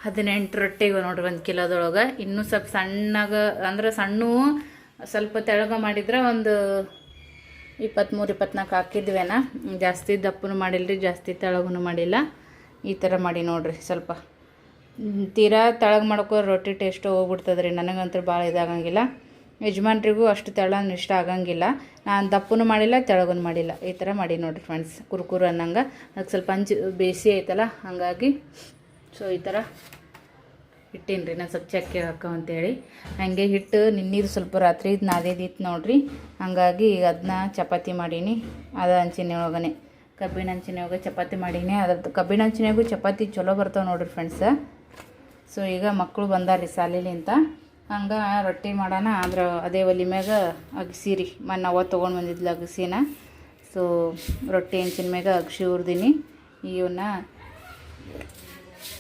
ಹದಿನೆಂಟು ರೊಟ್ಟಿಗೆ ನೋಡ್ರಿ ಒಂದು ಕಿಲೋದೊಳಗೆ. ಇನ್ನೂ ಸ್ವಲ್ಪ ಸಣ್ಣಗ, ಅಂದ್ರೆ ಸಣ್ಣ ಸ್ವಲ್ಪ ತೆಳಗ ಮಾಡಿದ್ರೆ ಒಂದು ಇಪ್ಪತ್ತ್ಮೂರು ಇಪ್ಪತ್ನಾಲ್ಕು ಹಾಕಿದ್ವೇನ? ಜಾಸ್ತಿ ದಪ್ಪನೂ ಮಾಡಿಲ್ಲ ರೀ ಜಾಸ್ತಿ ತೆಳಗೂ ಮಾಡಿಲ್ಲ. ಈ ಥರ ಮಾಡಿ ನೋಡಿರಿ ಸ್ವಲ್ಪ. ತೀರಾ ತೆಳಗೆ ಮಾಡ್ಕೋ ರೊಟ್ಟಿ ಟೇಸ್ಟು ಹೋಗ್ಬಿಡ್ತದೆ ರೀ ನನಗಂತೂ ಭಾಳ ಇದಾಗಂಗಿಲ್ಲ. ಯಜಮಾನ್ರಿಗೂ ಅಷ್ಟು ತೆಳ ಇಷ್ಟ ಆಗಂಗಿಲ್ಲ. ನಾನು ದಪ್ಪನು ಮಾಡಿಲ್ಲ ತೆಳಗೂ ಮಾಡಿಲ್ಲ. ಈ ಥರ ಮಾಡಿ ನೋಡಿರಿ ಫ್ರೆಂಡ್ಸ್ ಕುರ್ಕುರು ಅನ್ನಂಗೆ. ಅದಕ್ಕೆ ಸ್ವಲ್ಪ ಹಂಚು ಬೇಸಿ ಐತಲ್ಲ, ಹಾಗಾಗಿ ಸೊ ಈ ಥರ ಇಟ್ಟೀನಿ ರೀ ನಾನು ಸ್ವಲ್ಪ ಚಕ್ಕೆ ಹಾಕೋ ಅಂತೇಳಿ. ಹಾಗೆ ಹಿಟ್ಟು, ನಿನ್ನೀರು ಸ್ವಲ್ಪ ರಾತ್ರಿ ನಾದೇದಿತ್ತು ನೋಡಿರಿ. ಹಾಗಾಗಿ ಈಗ ಅದನ್ನ ಚಪಾತಿ ಮಾಡೀನಿ. ಅದು ಹಂಚಿನ ಒಳಗನೆ ಕಬ್ಬಿನ ಹಂಚಿನ ಒಳಗೆ ಚಪಾತಿ ಮಾಡೀನಿ. ಅದ್ರದ್ದು ಕಬ್ಬಿನ ಹಂಚಿನಾಗೂ ಚಪಾತಿ ಚಲೋ ಬರ್ತಾವೆ ನೋಡಿರಿ ಫ್ರೆಂಡ್ಸ ಸೊ ಈಗ ಮಕ್ಕಳು ಬಂದಾರ್ರಿ ಸಾಲಿಲಿ ಅಂತ. ಹಂಗೆ ರೊಟ್ಟಿ ಮಾಡೋಣ, ಆದ್ರೆ ಅದೇ ಒಲೆ ಮ್ಯಾಗ ಅಗಸಿ ರೀ ಮೊನ್ನೆ ಅವ ತೊಗೊಂಡು ಬಂದಿದ್ಲು ಅಗಸಿನ. ಸೊ ರೊಟ್ಟಿ ಹೆಂಚಿನ ಮ್ಯಾಗ ಅಗಸಿ ಹುರ್ದೀನಿ. ಇವನ್ನ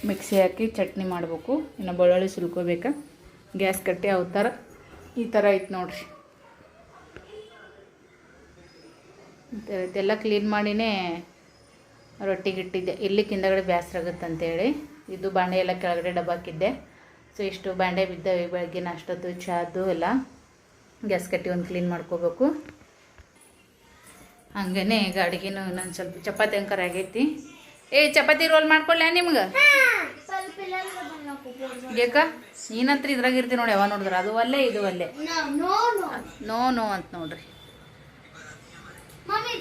ಮಿಕ್ಸಿ ಹಾಕಿ ಚಟ್ನಿ ಮಾಡಬೇಕು. ಇನ್ನು ಬೆಳ್ಳುಳ್ಳಿ ಸುಲ್ಕೋಬೇಕಾ. ಗ್ಯಾಸ್ ಕಟ್ಟಿ ಅವತಾರ. ಈ ಥರ ಐತೆ ನೋಡ್ರಿ. ಇದೆಲ್ಲ ಕ್ಲೀನ್ ಮಾಡಿನೇ ರೊಟ್ಟಿಗೆ ಇಟ್ಟಿದ್ದೆ ಇಲ್ಲಿ ಕಿಂದಗಡೆ ಬೇಸರ ಆಗುತ್ತಂತೇಳಿ. ಇದು ಬಾಂಡೆ ಎಲ್ಲ ಕೆಳಗಡೆ ಡಬ್ಬಾಕಿದ್ದೆ. ಸೊ ಇಷ್ಟು ಬಾಂಡೆ ಬಿದ್ದಾವೆ ಬೆಳಗ್ಗೆ ನಾಷ್ಟದ್ದು ಚಾದು ಎಲ್ಲ. ಗ್ಯಾಸ್ ಕಟ್ಟಿ ಒಂದು ಕ್ಲೀನ್ ಮಾಡ್ಕೋಬೇಕು. ಹಂಗೇ ಈಗ ಅಡುಗೆನೂ ನಾನು ಸ್ವಲ್ಪ ಚಪಾತಿ ಅಂಕರ್ ಆಗೈತಿ. ಏ ಚಪಾತಿ ರೋಲ್ ಮಾಡ್ಕೊಳ್ಳ ನಿಮ್ಗೆ? ಬೇಕಾ. ಯಾಕ ನೀನಂತ್ರ ಇದ್ರಾಗ ಇರ್ತೀನಿ ನೋಡಿ ಯಾವಾಗ ನೋಡಿದ್ರೆ? ಅದು ಅಲ್ಲೇ ಇದು ಅಲ್ಲೇ. ನೋ ನೋ ಅಂತ ನೋಡ್ರಿ. Mummy,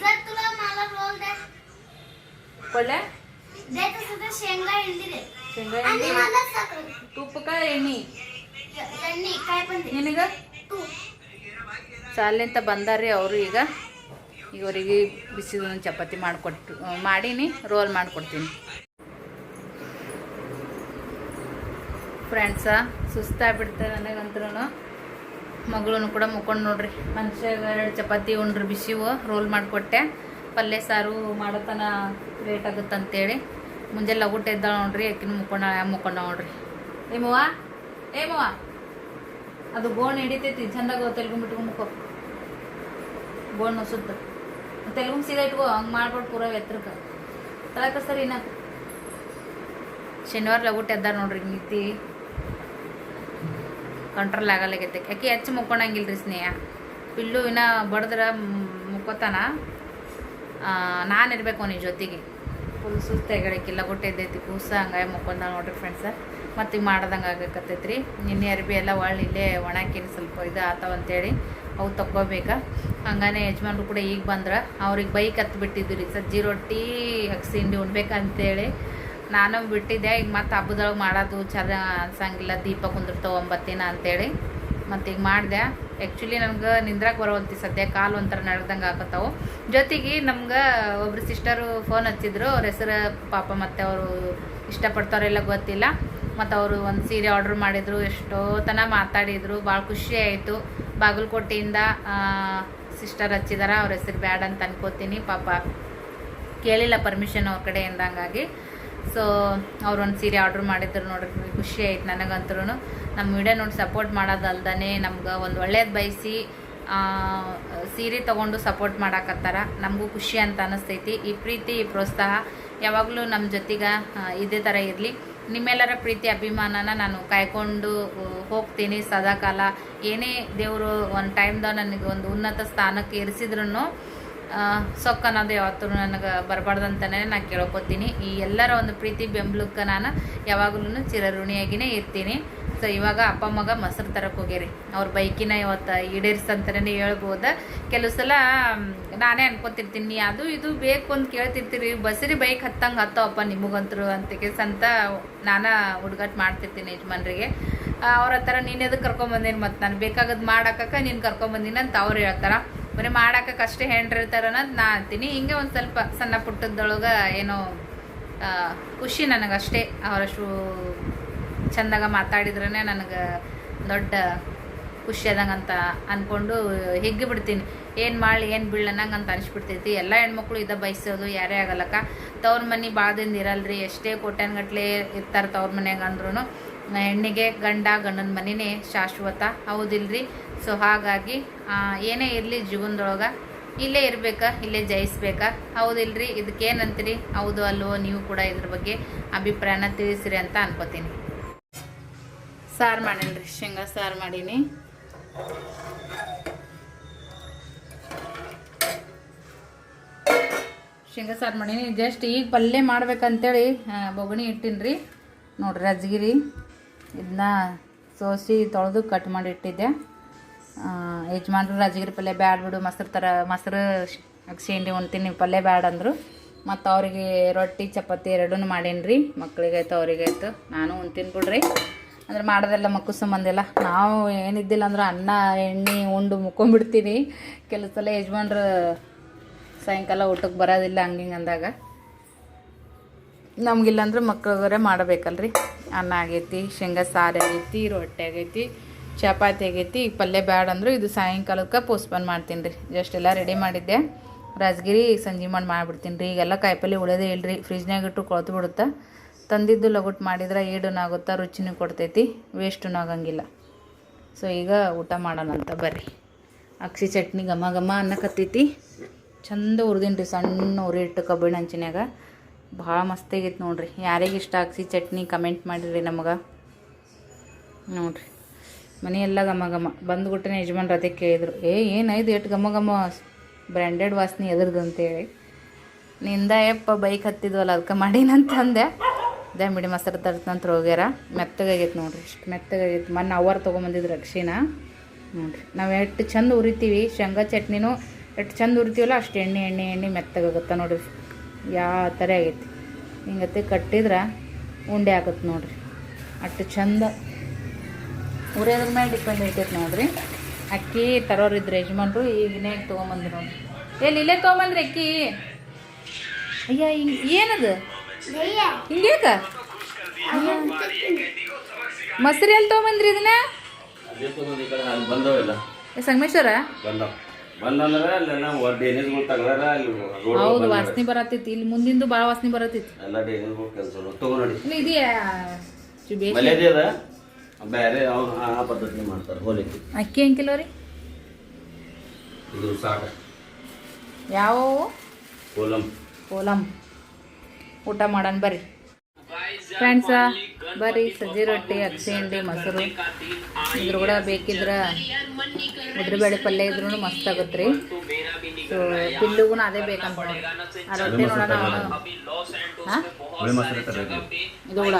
ಶೇಂಗಾ ಹಿಂಡಿದೆ ಸಾಲಿಂತ ಬಂದಾರ್ರಿ ಅವರು ಈಗ. ಇವರಿಗೆ ಬಿಸಿ ಚಪಾತಿ ಮಾಡಿಕೊಟ್ಟು ಮಾಡೀನಿ ರೋಲ್ ಮಾಡಿಕೊಡ್ತೀನಿ. ಫ್ರೆಂಡ್ಸ ಸುಸ್ತಾಗ್ಬಿಡ್ತಾರೆ ನನಗಂತೂ ಮಗಳನ್ನು ಕೂಡ ಮುಕೊಂಡು ನೋಡ್ರಿ. ಮನುಷ್ಯ ಎರಡು ಚಪಾತಿ ಉಂಡ್ರಿ ಬಿಸಿವು ರೋಲ್ ಮಾಡಿಕೊಟ್ಟೆ. ಪಲ್ಯ ಸಾರು ಮಾಡೋತನ ಲೇಟ್ ಆಗುತ್ತೆ ಅಂತೇಳಿ ಮುಂಜಾನೆ ಲಗುಟ್ ಎದ್ದಾಳ ನೋಡ್ರಿ, ಅಕ್ಕಿನ ಮುಕ್ಕೊಂಡ ಮುಕ್ಕೊಂಡ ನೋಡ್ರಿ. ಏ ಮೂವ ಏ ಮೂವ ಅದು ಗೋಣ್ ಹಿಡಿತೈತಿ, ಚಂದಾಗ ತೆಲುಗು ಬಿಟ್ಕೊಂಡು ಮುಕ್ಕೋ ಗೋಣ್ ಸುತ್ತ. ತೆಲುಗು ಸೀದಾ ಇಟ್ಕೋ, ಹಂಗೆ ಮಾಡ್ಬಿಟ್ಟು ಪೂರ ಎತ್ತರಕ್ಕೆ. ತಳಕ ಸರಿ ಇನ್ನ. ಶನಿವಾರ ಲಗುಟ್ ಎದ್ದಾರ ನೋಡ್ರಿ ನೀತಿ ಕಂಟ್ರೋಲ್ ಆಗಲ್ಲಾಗೈತೆ. ಯಾಕೆ ಹೆಚ್ಚು ಮುಕ್ಕೊಂಡಂಗಿಲ್ರಿ ಸ್ನೇಹ. ಪಿಲ್ಲು ಇನ್ನ ಬಡದ್ರ ಮುಕ್ಕೋತಾನ. ನಾನು ನಿನ್ನ ಜೊತೆಗೆ. ಫುಲ್ ಸುಸ್ತು ಹೆಗಡಕ್ಕಿಲ್ಲ ಗುಟ್ಟೆ ಎದ್ದೈತಿ ಕೂಸ ಹಂಗಾಗಿ ಮುಕ್ಕೊಂಡ ನೋಡ್ರಿ ಫ್ರೆಂಡ್ಸ ಮತ್ತು ಈಗ ಮಾಡ್ದಂಗೆ ಆಗಕತ್ತೈತ್ರಿ ನಿನ್ನೆ ಅರ್ಬಿ ಎಲ್ಲ ಒಳ್ಳೆ ಇಲ್ಲೇ ಒಣಾಕಿನಿ ಸ್ವಲ್ಪ ಇದು ಆತಾವ ಅಂತೇಳಿ ಅವು ತಗೋಬೇಕಾ ಹಂಗಾನೆ ಯಜಮಾನ್ರು ಕೂಡ ಈಗ ಬಂದ್ರೆ, ಅವ್ರಿಗೆ ಬೈಕ್ ಹತ್ತು ಬಿಟ್ಟಿದ್ದು ರೀ ಸಜ್ಜಿ ರೊಟ್ಟಿ ಹಕ್ಸಿಂಡಿ ಉಣ್ಬೇಕಂತೇಳಿ ನಾನು ಬಿಟ್ಟಿದ್ದೆ. ಈಗ ಮತ್ತು ಹಬ್ಬದೊಳಗೆ ಮಾಡೋದು ಚರ ಅನ್ಸಂಗಿಲ್ಲ, ದೀಪ ಕುಂದಿರ್ತಾವೆ ಒಂಬತ್ತಿನ ಅಂತೇಳಿ. ಮತ್ತು ಈಗ ಮಾಡಿದೆ. ಆ್ಯಕ್ಚುಲಿ ನಮ್ಗೆ ನಿಂದ್ರಾಗ ಬರೋಲ್ತಿ ಸದ್ಯ ಕಾಲು ಒಂಥರ ನಡ್ದಂಗೆ ಆಕತ್ತಾವು. ಜೊತೆಗೆ ನಮ್ಗೆ ಒಬ್ರು ಸಿಸ್ಟರು ಫೋನ್ ಹಚ್ಚಿದ್ರು. ಅವ್ರ ಹೆಸರು ಪಾಪ ಮತ್ತೆ ಅವರು ಇಷ್ಟಪಡ್ತಾರೆಲ್ಲ ಗೊತ್ತಿಲ್ಲ. ಮತ್ತು ಅವರು ಒಂದು ಸೀರೆ ಆರ್ಡ್ರ್ ಮಾಡಿದರು. ಎಷ್ಟೋ ತನ ಮಾತಾಡಿದರು. ಭಾಳ ಖುಷಿ ಆಯಿತು. ಬಾಗಲಕೋಟೆಯಿಂದ ಸಿಸ್ಟರ್ ಹಚ್ಚಿದಾರ. ಅವ್ರ ಹೆಸರು ಬ್ಯಾಡ್ ಅಂತ ಅನ್ಕೋತೀನಿ. ಪಾಪ ಕೇಳಿಲ್ಲ ಪರ್ಮಿಷನ್ ಅವ್ರ ಕಡೆ ಹಂಗಾಗಿ ಸೊ ಅವ್ರು ಒಂದು ಸೀರೆ ಆರ್ಡ್ರ್ ಮಾಡಿದ್ರು ನೋಡ್ರಿ. ಖುಷಿ ಆಯ್ತು ನನಗಂತೂ ನಮ್ಮ ವಿಡಿಯೋ ನೋಡಿ ಸಪೋರ್ಟ್ ಮಾಡೋದಲ್ದೇ ನಮ್ಗೆ ಒಂದು ಒಳ್ಳೇದು ಬಯಸಿ ಸೀರೆ ತೊಗೊಂಡು ಸಪೋರ್ಟ್ ಮಾಡಾಕತ್ತಾರ. ನಮಗೂ ಖುಷಿ ಅಂತ ಅನ್ನಿಸ್ತೈತಿ ಈ ಪ್ರೀತಿ, ಈ ಪ್ರೋತ್ಸಾಹ ಯಾವಾಗಲೂ ನಮ್ಮ ಜೊತೆಗೆ ಇದೇ ಥರ ಇರಲಿ. ನಿಮ್ಮೆಲ್ಲರ ಪ್ರೀತಿ, ಅಭಿಮಾನನ ನಾನು ಕಾಯ್ಕೊಂಡು ಹೋಗ್ತೀನಿ ಸದಾಕಾಲ. ಏನೇ ದೇವರು ಒಂದು ಟೈಮ್ದ ನನಗೆ ಒಂದು ಉನ್ನತ ಸ್ಥಾನಕ್ಕೆ ಇರಿಸಿದ್ರು ಸೊಕ್ಕ ಅನ್ನೋದು ಯಾವತ್ತೂ ನನಗೆ ಬರಬಾರ್ದಂತಲೇ ನಾನು ಕೇಳ್ಕೊತೀನಿ. ಈ ಎಲ್ಲರ ಒಂದು ಪ್ರೀತಿ ಬೆಂಬಲಕ್ಕೆ ನಾನು ಯಾವಾಗಲೂ ಚಿರಋಣಿಯಾಗಿಯೇ ಇರ್ತೀನಿ. ಸೊ ಇವಾಗ ಅಪ್ಪ ಮಗ ಮೊಸರು ತರಕ್ಕೆ ಹೋಗ್ಯಾರಿ. ಅವ್ರ ಬೈಕಿನ ಇವತ್ತು ಈಡೇರಿಸಂತಲೇ ಹೇಳ್ಬೋದ. ಕೆಲವು ಸಲ ನಾನೇ ಅನ್ಕೊತಿರ್ತೀನಿ ಅದು ಇದು ಬೇಕು ಅಂತ ಕೇಳ್ತಿರ್ತೀರಿ. ಬಸರಿ ಬೈಕ್ ಹತ್ತಂಗೆ ಹತ್ತೋಪ್ಪ ನಿಮಗಂತರು ಅಂತ ಅಂತ ನಾನು ಹುಡುಗಾಟ ಮಾಡ್ತಿರ್ತೀನಿ ಯಜಮಾನ್ರಿಗೆ. ಅವ್ರ ಹತ್ರ ನೀನು ಎದಕ್ಕೆ ಕರ್ಕೊಂಬಂದೇನು ಮತ್ತು ನಾನು ಬೇಕಾಗದು ಮಾಡಾಕಕ್ಕ, ನೀನು ಕರ್ಕೊಂಬಂದಿನ ಅಂತ ಅವ್ರು ಹೇಳ್ತಾರೆ. ಬರೀ ಮಾಡಾಕ ಅಷ್ಟೇ ಅನ್ನೋದು ನಾ ಅಂತೀನಿ. ಹಿಂಗೆ ಒಂದು ಸ್ವಲ್ಪ ಸಣ್ಣ ಪುಟ್ಟದೊಳಗೆ ಏನೋ ಖುಷಿ ನನಗಷ್ಟೇ. ಅವರಷ್ಟು ಚಂದಾಗ ಮಾತಾಡಿದ್ರೇ ನನಗೆ ದೊಡ್ಡ ಖುಷಿ ಅಂತ ಅಂದ್ಕೊಂಡು ಹಿಗ್ಗಿ ಬಿಡ್ತೀನಿ. ಏನು ಮಾಡಿ, ಏನು ಬೀಳನಂಗೆ ಅಂತ ಅನಿಸ್ಬಿಡ್ತೈತಿ. ಎಲ್ಲ ಹೆಣ್ಮಕ್ಳು ಇದ ಬಯಸೋದು, ಯಾರೇ ಆಗಲ್ಲಕ್ಕ ತವ್ರ ಮನೆ ಭಾಳದಿಂದ ಇರಲ್ರಿ. ಎಷ್ಟೇ ಕೋಟ್ಯಾನ್ಗಟ್ಲೆ ಇರ್ತಾರೆ ತವ್ರ ಮನೆಯಾಗ ಅಂದ್ರೂ ಹೆಣ್ಣಿಗೆ ಗಂಡ ಗಂಡನ ಮನೆಯೇ ಶಾಶ್ವತ. ಹೌದಿಲ್ರಿ? ಸೊ ಹಾಗಾಗಿ ಏನೇ ಇರಲಿ ಜೀವನದೊಳಗೆ, ಇಲ್ಲೇ ಇರಬೇಕಾ, ಇಲ್ಲೇ ಜಯಿಸ್ಬೇಕಾ. ಹೌದಿಲ್ರಿ? ಇದಕ್ಕೇನಂತೀರಿ ಹೌದು ಅಲ್ವೋ? ನೀವು ಕೂಡ ಇದ್ರ ಬಗ್ಗೆ ಅಭಿಪ್ರಾಯನ ತಿಳಿಸ್ರಿ ಅಂತ ಅನ್ಕೋತೀನಿ. ಸಾರು ಮಾಡೀನಿ ರೀ ಶೇಂಗಾ ಸಾರು ಮಾಡೀನಿ. ಶೇಂಗಾ ಸಾರು ಮಾಡೀನಿ. ಜಸ್ಟ್ ಈಗ ಪಲ್ಯ ಮಾಡ್ಬೇಕಂತೇಳಿ ಬೊಗಣಿ ಇಟ್ಟೀನಿ ರೀ ನೋಡ್ರಿ ರಜ್ಗಿರಿ. ಇದನ್ನ ಸೋಸಿ ತೊಳೆದು ಕಟ್ ಮಾಡಿ ಇಟ್ಟಿದ್ದೆ. ಯಜಮಾನ್ರು ರಾಜಗಿರಿ ಪಲ್ಯ ಬ್ಯಾಡ ಬಿಡು, ಮೊಸರು ಥರ ಮೊಸರು ಶೇಂಡಿ ಉಣ್ತೀನಿ ಪಲ್ಯ ಬ್ಯಾಡ ಅಂದರು. ಮತ್ತು ಅವರಿಗೆ ರೊಟ್ಟಿ, ಚಪಾತಿ ಎರಡೂ ಮಾಡೀನಿ ರೀ ಮಕ್ಳಿಗಾಯ್ತು, ಅವ್ರಿಗಾಯ್ತು. ನಾನು ಉಣ್ತೀನಿ ಬಿಡ್ರಿ. ಅಂದ್ರೆ ಮಾಡೋದೆಲ್ಲ ಮಕ್ಕಳು ಸಂಬಂಧಿಲ್ಲ. ನಾವು ಏನಿದ್ದಿಲ್ಲ ಅಂದ್ರೆ ಅನ್ನ, ಎಣ್ಣೆ, ಉಂಡು ಮುಕ್ಕೊಂಬಿಡ್ತೀನಿ ಕೆಲವು ಸಲ ಯಜಮಾನ್ರು ಸಾಯಂಕಾಲ ಊಟಕ್ಕೆ ಬರೋದಿಲ್ಲ ಹಂಗಿಂಗೆ ಅಂದಾಗ. ನಮಗಿಲ್ಲಾಂದ್ರೆ ಮಕ್ಳಿಗಾರೆ ಮಾಡಬೇಕಲ್ರಿ. ಅನ್ನ ಆಗೈತಿ, ಶೇಂಗಾ ಸಾರು ಆಗೈತಿ, ರೊಟ್ಟಿ ಆಗೈತಿ, ಚಪಾತಿ ಆಗೈತಿ. ಈಗ ಪಲ್ಯ ಬ್ಯಾಡ ಅಂದ್ರೆ ಇದು ಸಾಯಂಕಾಲಕ್ಕೆ ಪೋಸ್ಟ್ಪೋನ್ ಮಾಡ್ತೀನಿ ರೀ ಜಸ್ಟ್ ಎಲ್ಲ ರೆಡಿ ಮಾಡಿದ್ದೆ. ರಾಜಗಿರಿ ಸಂಜೆ ಮಾಡಿ ಮಾಡಿಬಿಡ್ತೀನಿ ರೀ ಈಗೆಲ್ಲ ಕಾಯಿಪಲ್ಲೆ ಉಳಿಯೋದೇ ಇಲ್ರಿ. ಫ್ರಿಜ್ನಾಗ ಇಟ್ಟು ಕೊಳ್ತು ಬಿಡುತ್ತೆ ತಂದಿದ್ದು ಲಗುಟ್ ಮಾಡಿದ್ರೆ ಈಡೂನು ಆಗುತ್ತಾ ರುಚಿನೂ ಕೊಡ್ತೈತಿ ವೇಸ್ಟೂ ಆಗಂಗಿಲ್ಲ. ಸೊ ಈಗ ಊಟ ಮಾಡೋಣ ಅಂತ ಬರ್ರಿ. ಅಕ್ಷಿ ಚಟ್ನಿ ಘಮ ಘಮ ಅನ್ನಕತ್ತೈತಿ. ಚಂದ ಹುರಿದೀನಿ ಸಣ್ಣ ಉರಿ ಇಟ್ಟು ಕಬ್ಬಿಣ ಹಂಚಿನ್ಯಾಗ. ಭಾಳ ಮಸ್ತಾಗೈತೆ ನೋಡ್ರಿ. ಯಾರಿಗೆ ಇಷ್ಟ ಅಕ್ಷಿ ಚಟ್ನಿ, ಕಮೆಂಟ್ ಮಾಡಿರಿ ನಮಗೆ. ನೋಡ್ರಿ. ಮನೆಯೆಲ್ಲ ಘಮ ಘಮ. ಬಂದ್ಬಿಟ್ಟೆ ಯಜಮಾನ್ರು ಅದಕ್ಕೆ ಕೇಳಿದ್ರು, ಏ ಏನಾಯ್ತು ಎಷ್ಟು ಘಮ ಘಮ ಬ್ರ್ಯಾಂಡೆಡ್ ವಾಸನೆ ಎದುರ್ದು ಅಂತೇಳಿ ನಿಂದ, ಯಪ್ಪ, ಬೈಕ್ ಹತ್ತಿದ್ವಲ್ಲ ಅದಕ್ಕೆ ಮಾಡೀನಂತ ಅಂದೆ ಮಿಡಿ ಮೊಸರು ತರ್ತಂತ ಹೋಗ್ಯಾರ ಮೆತ್ತಗಾಗೈತೆ ನೋಡ್ರಿ ಇಷ್ಟು ಮೆತ್ತಗಾಗೈತೆ. ಮೊನ್ನೆ ಅವರ್ ತೊಗೊಂಬಂದಿದ್ರು ಅಕ್ಷಿನ. ನೋಡಿರಿ, ನಾವು ಎಷ್ಟು ಚಂದ ಉರಿತೀವಿ. ಶೇಂಗಾ ಚಟ್ನಿನೂ ಎಷ್ಟು ಚಂದ ಉರಿತೀವಲ್ಲ ಅಷ್ಟು ಎಣ್ಣೆ ಎಣ್ಣೆ ಎಣ್ಣೆ ಮೆತ್ತಗಾಗುತ್ತೆ ನೋಡ್ರಿ. ಯಾವ ಥರ ಆಗೈತಿ. ಹಿಂಗತ್ತೆ ಕಟ್ಟಿದ್ರೆ ಉಂಡೆ ಆಗುತ್ತೆ ನೋಡ್ರಿ. ಅಷ್ಟು ಚಂದ ಉರಿಯೋದ್ರ ಮೇಲೆ ಡಿಪೆಂಡ್ ಐತೈತೆ ನೋಡ್ರಿ. ಅಕ್ಕಿ ತರೋರಿದ್ರು ಯಜಮಾನ್ರು ಈಗಿನೇ ತೊಗೊಂಬಂದ್ರು ನೋಡ್ರಿ. ಎಲ್ಲಿ ಇಲ್ಲೇ ತೊಗೊಂಬಂದ್ರಿ ಅಕ್ಕಿ? ಅಯ್ಯ, ಹಿಂಗೆ ಏನದು? ಹಿಂಗ್ಯಾಕ? ಮೊಸರು ಎಲ್ಲಿ ತೊಗೊಂಬಂದ್ರಿ ಇದನ್ನ? ಸಂಗಮೇಶ್ವರ? ಹೌದು ವಾಸನೆ ಬರತೈತಿ ಇಲ್ಲಿ ಮುಂದಿಂದು ಭಾಳ ವಾಸನೆ ಬರತ್ತೈತಿ. ಇದೆಯಾ? ಬೇರೆ ಆ ಪದ್ಧತಿ ಮಾಡ್ತಾರೆ ಹೋಲಿಕೆ ಅಕ್ಕಿ ಹೆಂಗೆ ಕಿಲೋ ರೀ? ಇದು ಸಾಕ. ಯಾವ ಕೋಲಂ. ಕೋಲಂ. ಊಟ ಮಾಡೋಣ ಬರ್ರಿ. ಫ್ರೆಂಡ್ಸ ಬರ್ರಿ, ಸಜ್ಜಿ ರೊಟ್ಟಿ ಅಕ್ಕಿ ಹಿಂಡಿ, ಮೊಸರು. ಇದ್ರ ಕೂಡ ಬೇಕಿದ್ರೆ ಉದ್ರಬೇಳೆ ಪಲ್ಯ ಇದ್ರೂ ಮಸ್ತ್ ಆಗುತ್ತೆ ರೀ ಸೊ ಪಿಲ್ಲುಗೂ ಅದೇ ಬೇಕಂತ ನೋಡಿ ನೋಡೋಣ ಇದು ಕೂಡ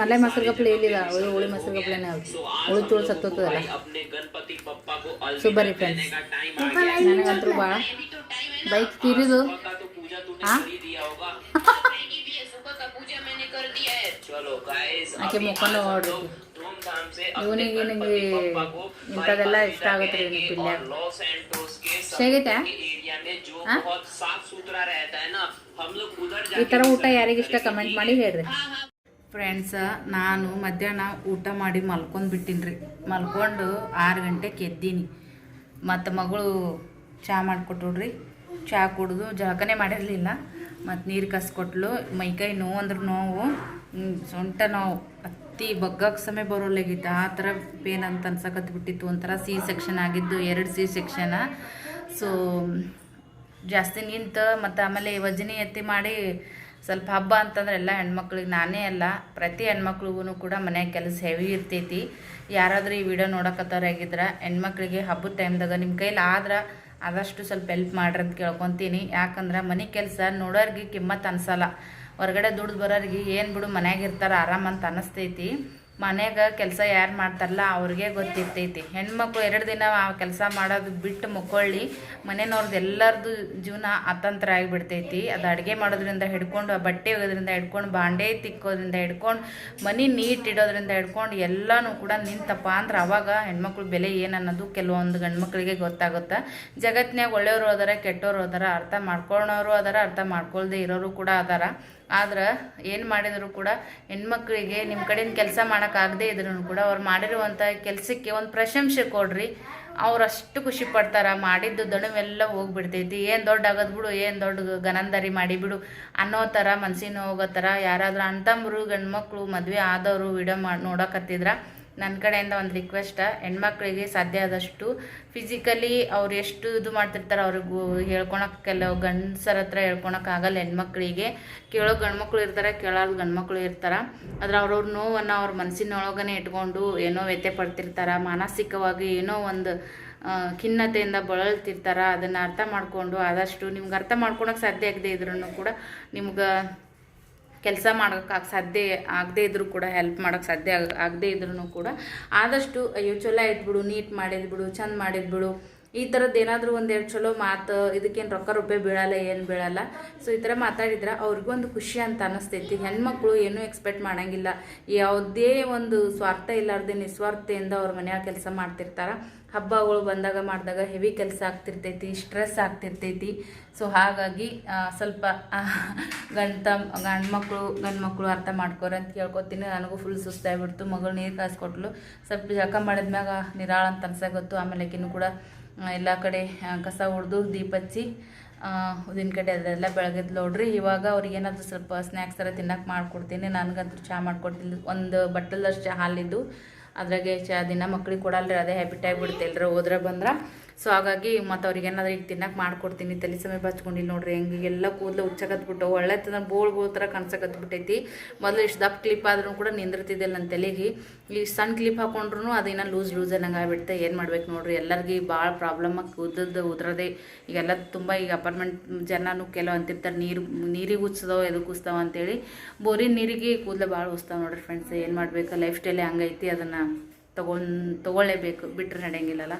ಮಲೆ ಮೊಸರು ಕಪ್ಲೆ ಇಲ್ಲಿಲ್ಲ ಅವಳು ಹುಳಿ ಮೊಸರು ಕಪ್ಲೆನೇ ಅವ್ರು ಹುಳಿ ತುಳು ಸತ್ತೋಗ್ತದಲ್ಲ ಸೊ ನನಗಂತೂ ಭಾಳ ಬೈಕ್ ತಿರಿದು ಹಾಂ ಆಕೆ ಮುಖ ನೋಡ್ರಿ ಇವನಿಗೆ ನಿಮಗೆ ಇಂಥದೆಲ್ಲ ಇಷ್ಟ ಆಗುತ್ತೆ ರೀ ನಿಮ್ಮ ಪಿಲ್ಲೆ. ಈ ಥರ ಊಟ ಯಾರಿಗಿಷ್ಟ ಕಮೆಂಟ್ ಮಾಡಿ ಹೇಳ್ರಿ. ಫ್ರೆಂಡ್ಸ ನಾನು ಮಧ್ಯಾಹ್ನ ಊಟ ಮಾಡಿ ಮಲ್ಕೊಂಡು ಬಿಟ್ಟೀನಿ ರೀ ಮಲ್ಕೊಂಡು ಆರು ಗಂಟೆಗೆ ಎದ್ದೀನಿ. ಮತ್ತು ಮಗಳು ಚಹಾ ಮಾಡಿಕೊಟ್ರಿ ಚಹಾ ಕುಡಿದು ಜಾಗನೇ ಮಾಡಿರಲಿಲ್ಲ. ಮತ್ತು ನೀರು ಕಸ್ಕೊಟ್ಲು. ಮೈಕೈ ನೋವು ಅಂದ್ರೆ ನೋವು. ಸೊಂಟ ನೋವು. ಅತ್ತಿ ಬಗ್ಗಕ್ಕೆ ಸಮಯ ಬರೋಲ್ಲಾಗಿತ್ತು ಆ ಥರ ಪೇನ್ ಅಂತ ಅನ್ಸಕತ್ ಬಿಟ್ಟಿತ್ತು. ಒಂಥರ ಸಿ ಸೆಕ್ಷನ್ ಆಗಿದ್ದು ಎರಡು ಸಿ ಸೆಕ್ಷನ ಸೊ ಜಾಸ್ತಿ ನಿಂತು ಮತ್ತು ಆಮೇಲೆ ವಜನಿ ಎತ್ತಿ ಮಾಡಿ ಸ್ವಲ್ಪ ಹಬ್ಬ ಅಂತಂದ್ರೆ ಎಲ್ಲ ಹೆಣ್ಮಕ್ಳಿಗೆ ನಾನೇ ಅಲ್ಲ, ಪ್ರತಿ ಹೆಣ್ಮಕ್ಳಿಗೂ ಕೂಡ ಮನ್ಯಾಗ ಕೆಲಸ ಹೆವಿ ಇರ್ತೈತಿ. ಯಾರಾದರೂ ಈ ವಿಡಿಯೋ ನೋಡಕತ್ತಾರಾಗಿದ್ರೆ ಹೆಣ್ಮಕ್ಳಿಗೆ ಹಬ್ಬದ ಟೈಮ್ದಾಗ ನಿಮ್ಮ ಕೈಲಿ ಆದ್ರೆ ಆದಷ್ಟು ಸ್ವಲ್ಪ ಹೆಲ್ಪ್ ಮಾಡ್ರಿ ಅಂತ ಕೇಳ್ಕೊತೀನಿ. ಯಾಕಂದ್ರೆ ಮನೆ ಕೆಲಸ ನೋಡೋರಿಗೆ ಕಿಮ್ಮತ್ತು ಅನ್ಸಲ್ಲ. ಹೊರಗಡೆ ದುಡ್ದು ಬರೋರಿಗೆ ಏನು ಬಿಡು, ಮನ್ಯಾಗ ಇರ್ತಾರೆ, ಆರಾಮ ಅಂತ ಅನ್ನಿಸ್ತೈತಿ. ಮನೆಯಾಗ ಕೆಲಸ ಯಾರು ಮಾಡ್ತಾರಲ್ಲ ಅವ್ರಿಗೆ ಗೊತ್ತಿರ್ತೈತಿ. ಹೆಣ್ಮಕ್ಳು ಎರಡು ದಿನ ಆ ಕೆಲಸ ಮಾಡೋದು ಬಿಟ್ಟು ಮುಕ್ಕೊಳ್ಳಿ ಮನೆಯವ್ರದ್ದು ಎಲ್ಲರದು ಜೀವನ ಅತಂತ್ರ ಆಗಿಬಿಡ್ತೈತಿ. ಅದು ಅಡುಗೆ ಮಾಡೋದ್ರಿಂದ ಹಿಡ್ಕೊಂಡು ಬಟ್ಟೆ ಒಗೋದ್ರಿಂದ ಹಿಡ್ಕೊಂಡು, ಬಾಂಡೆ ತಿಕ್ಕೋದ್ರಿಂದ ಹಿಡ್ಕೊಂಡು, ಮನೆ ನೀಟ್ ಇಡೋದ್ರಿಂದ ಹಿಡ್ಕೊಂಡು ಎಲ್ಲನೂ ಕೂಡ ನಿಂತಪ್ಪ ಅಂದ್ರೆ ಅವಾಗ ಹೆಣ್ಮಕ್ಳು ಬೆಲೆ ಏನನ್ನೋದು ಕೆಲವೊಂದು ಗಂಡ್ಮಕ್ಳಿಗೆ ಗೊತ್ತಾಗುತ್ತೆ. ಜಗತ್ತಿನಾಗ ಒಳ್ಳೆಯವರು ಅದಾರ, ಕೆಟ್ಟವರು ಅದಾರ, ಅರ್ಥ ಮಾಡ್ಕೊಳೋರು ಅದಾರ, ಅರ್ಥ ಮಾಡ್ಕೊಳ್ದೆ ಇರೋರು ಕೂಡ ಅದಾರ. ಆದ್ರೆ ಏನು ಮಾಡಿದ್ರು ಕೂಡ ಹೆಣ್ಮಕ್ಳಿಗೆ ನಿಮ್ಮ ಕಡೆಯಿಂದ ಕೆಲಸ ಮಾಡೋಕ್ಕಾಗದೇ ಇದ್ರೂ ಕೂಡ ಅವ್ರು ಮಾಡಿರುವಂಥ ಕೆಲಸಕ್ಕೆ ಒಂದು ಪ್ರಶಂಸೆ ಕೊಡ್ರಿ. ಅವ್ರು ಅಷ್ಟು ಖುಷಿ ಪಡ್ತಾರ. ಮಾಡಿದ್ದು ದಣವೆಲ್ಲ ಹೋಗ್ಬಿಡ್ತೈತಿ. ಏನು ದೊಡ್ಡ ಆಗೋದು ಬಿಡು, ಏನು ದೊಡ್ಡ ಗನಂದರಿ ಮಾಡಿ ಬಿಡು ಅನ್ನೋ ಥರ ಮನ್ಸಿನ ಹೋಗೋ ಥರ ಯಾರಾದ್ರೂ ಗಂಡು ಗಂಡ್ಮಕ್ಳು ಮದುವೆ ಆದವರು ವಿಡಿಯೋ ಮಾಡಿ ನೋಡಕತ್ತಿದ್ರ ನನ್ನ ಕಡೆಯಿಂದ ಒಂದು ರಿಕ್ವೆಸ್ಟ ಹೆಣ್ಮಕ್ಳಿಗೆ ಸಾಧ್ಯ ಆದಷ್ಟು ಫಿಸಿಕಲಿ ಅವ್ರು ಎಷ್ಟು ಇದು ಮಾಡ್ತಿರ್ತಾರೆ ಅವ್ರಿಗೂ ಹೇಳ್ಕೊಳಕ್ಕೆ ಕೆಲವು ಗಂಡಸರ ಹತ್ರ ಹೇಳ್ಕೊಳಕ್ಕಾಗಲ್ಲ ಹೆಣ್ಮಕ್ಳಿಗೆ. ಕೇಳೋ ಗಂಡ್ಮಕ್ಳು ಇರ್ತಾರೆ ಕೇಳೋದು ಗಂಡ್ಮಕ್ಳು ಇರ್ತಾರೆ. ಆದರೆ ಅವ್ರವ್ರ ನೋವನ್ನು ಅವ್ರ ಮನಸ್ಸಿನೊಳಗನೆ ಇಟ್ಕೊಂಡು ಏನೋ ವ್ಯಥೆ ಪಡ್ತಿರ್ತಾರೆ, ಮಾನಸಿಕವಾಗಿ ಏನೋ ಒಂದು ಖಿನ್ನತೆಯಿಂದ ಬಳಲ್ತಿರ್ತಾರೆ, ಅದನ್ನು ಅರ್ಥ ಮಾಡಿಕೊಂಡು ಆದಷ್ಟು ನಿಮ್ಗೆ ಅರ್ಥ ಮಾಡ್ಕೊಳಕ್ಕೆ ಸಾಧ್ಯ ಆಗದೆ ಇದ್ರೂ ಕೂಡ ನಿಮ್ಗೆ ಕೆಲಸ ಮಾಡೋಕ್ಕೆ ಸಾಧ್ಯ ಆಗದೇ ಇದ್ರೂ ಕೂಡ ಹೆಲ್ಪ್ ಮಾಡೋಕ್ಕೆ ಸಾಧ್ಯ ಆಗ, ಆಗದೇ ಇದ್ರೂ ಕೂಡ ಆದಷ್ಟು ಅಯ್ಯೋ ಚಲೋ ಆಯ್ತು ಬಿಡು ನೀಟ್ ಮಾಡಿದ್ಬಿಡು ಚಂದ ಮಾಡಿದ್ ಬಿಡು ಈ ಥರದ್ದು ಏನಾದರೂ ಒಂದೆರಡು ಚಲೋ ಮಾತು, ಇದಕ್ಕೇನು ರೊಕ್ಕ ರೂಪಾಯಿ ಬೀಳಲ್ಲ, ಏನು ಬೀಳಲ್ಲ. ಸೊ ಈ ಥರ ಮಾತಾಡಿದ್ರೆ ಅವ್ರಿಗೂ ಒಂದು ಖುಷಿ ಅಂತ ಅನ್ನಿಸ್ತೈತಿ ಹೆಣ್ಮಕ್ಳು ಏನೂ ಎಕ್ಸ್ಪೆಕ್ಟ್ ಮಾಡೋಂಗಿಲ್ಲ. ಯಾವುದೇ ಒಂದು ಸ್ವಾರ್ಥ ಇಲ್ಲಾರ್ದೆ ನಿಸ್ವಾರ್ಥೆಯಿಂದ ಅವ್ರ ಮನ್ಯಾಗ ಕೆಲಸ ಮಾಡ್ತಿರ್ತಾರೆ. ಹಬ್ಬಗಳು ಬಂದಾಗ ಮಾಡಿದಾಗ ಹೆವಿ ಕೆಲಸ ಆಗ್ತಿರ್ತೈತಿ, ಸ್ಟ್ರೆಸ್ ಆಗ್ತಿರ್ತೈತಿ. ಸೊ ಹಾಗಾಗಿ ಸ್ವಲ್ಪ ಗಂಡ ಗಂಡ್ಮಕ್ಳು ಗಂಡ್ಮಕ್ಳು ಅರ್ಥ ಮಾಡ್ಕೋರಿ ಅಂತ ಕೇಳ್ಕೊತೀನಿ. ನನಗೂ ಫುಲ್ ಸುಸ್ತಾಗಿಬಿಡ್ತು ಮಗಳು ನೀರು ಕಾಯಿಸ್ಕೊಟ್ಲು ಸ್ವಲ್ಪ ಜಳಕ ಮಾಡಿದ್ಮ್ಯಾಗ ನಿರಾಳ ಅಂತ ಅನ್ಸಾಗತ್ತು ಆಮೇಲೆ ಕೂಡ ಎಲ್ಲ ಕಡೆ ಕಸ ಹೊಡೆದು ದೀಪ ಹಚ್ಚಿ ಉದಿನ ಕಡೆ ಅದೆಲ್ಲ ಬೆಳಗಿದ್ ನೋಡ್ರಿ. ಇವಾಗ ಅವ್ರಿಗೆ ಏನಾದರೂ ಸ್ವಲ್ಪ ಸ್ನ್ಯಾಕ್ಸ್ ಥರ ತಿನ್ನಕ್ಕೆ ಮಾಡ್ಕೊಡ್ತೀನಿ. ನನಗಂತೂ ಚಹಾ ಮಾಡಿಕೊಡ್ತೀನಿ ಒಂದು ಬಟ್ಟಲಷ್ಟು ಚಹಾ ಹಾಲಿದ್ದು. ಅದ್ರಾಗೆ ಚಹಾ ದಿನ ಮಕ್ಳಿಗೆ ಕೊಡಲ್ರಿ. ಅದೇ ಹ್ಯಾಬಿಟ್ ಆಗಿಬಿಡುತ್ತೆ ರೀ ಹೋದ್ರೆ ಬಂದ್ರೆ ಸೊ ಹಾಗಾಗಿ ಮತ್ತು ಅವ್ರಿಗೆ ಏನಾದರೂ ಈಗ ತಿನ್ನಕ್ಕೆ ಮಾಡ್ಕೊಡ್ತೀನಿ. ತಲೆ ಸಮಯ ಬಚ್ಕೊಂಡಿಲ್ಲ ನೋಡ್ರಿ. ಎಲ್ಲ ಕೂದಲು ಉಚ್ಚಕತ್ಬಿಟ್ಟು ಒಳ್ಳೆ ತನ ಬೋಳ್ ಬೋಳ್ ಥರ ಕಾಣಿಸಕತ್ಬಿಟ್ಟೈತಿ. ಮೊದಲು ಇಷ್ಟು ದಪ್ಪ ಕ್ಲಿಪ್ ಆದ್ರೂ ಕೂಡ ನಿಂದಿರ್ತಿದ್ದಿಲ್ಲ ನನ್ನ ತಲೆಗೆ. ಈ ಸಣ್ಣ ಕ್ಲಿಪ್ ಹಾಕೊಂಡ್ರು ಅದಿನ್ನ ಲೂಸ್ ಲೂಸ್ ಅನ್ನಂಗೆ ಆಗ್ಬಿಡುತ್ತೆ ಏನು ಮಾಡ್ಬೇಕು ನೋಡ್ರಿ? ಎಲ್ಲರಿಗೆ ಭಾಳ ಪ್ರಾಬ್ಲಮ್ ಕೂದದ್ದು ಉದ್ರದೆ. ಈಗೆಲ್ಲ ತುಂಬ ಈಗ ಅಪಾರ್ಟ್ಮೆಂಟ್ ಜನನು ಕೆಲವು ಅಂತಿರ್ತಾರೆ, ನೀರು, ನೀರಿಗೆ ಉಚ್ಚಿದಾವ ಎದಕ್ಕೆ ಉಚ್ತಾವ ಅಂತೇಳಿ. ಬೋರಿನ ನೀರಿಗೆ ಕೂದಲು ಭಾಳ ಉಚ್ತಾವ ನೋಡ್ರಿ ಫ್ರೆಂಡ್ಸ್ ಏನು ಮಾಡಬೇಕು? ಲೈಫ್ ಸ್ಟೈಲೇ ಹಂಗೈತಿ. ಅದನ್ನು ತಗೊಂಡು ತೊಗೊಳ್ಳೇಬೇಕು ಬಿಟ್ಟರೆ ನಡೆಯಂಗಿಲ್ಲಲ್ಲ.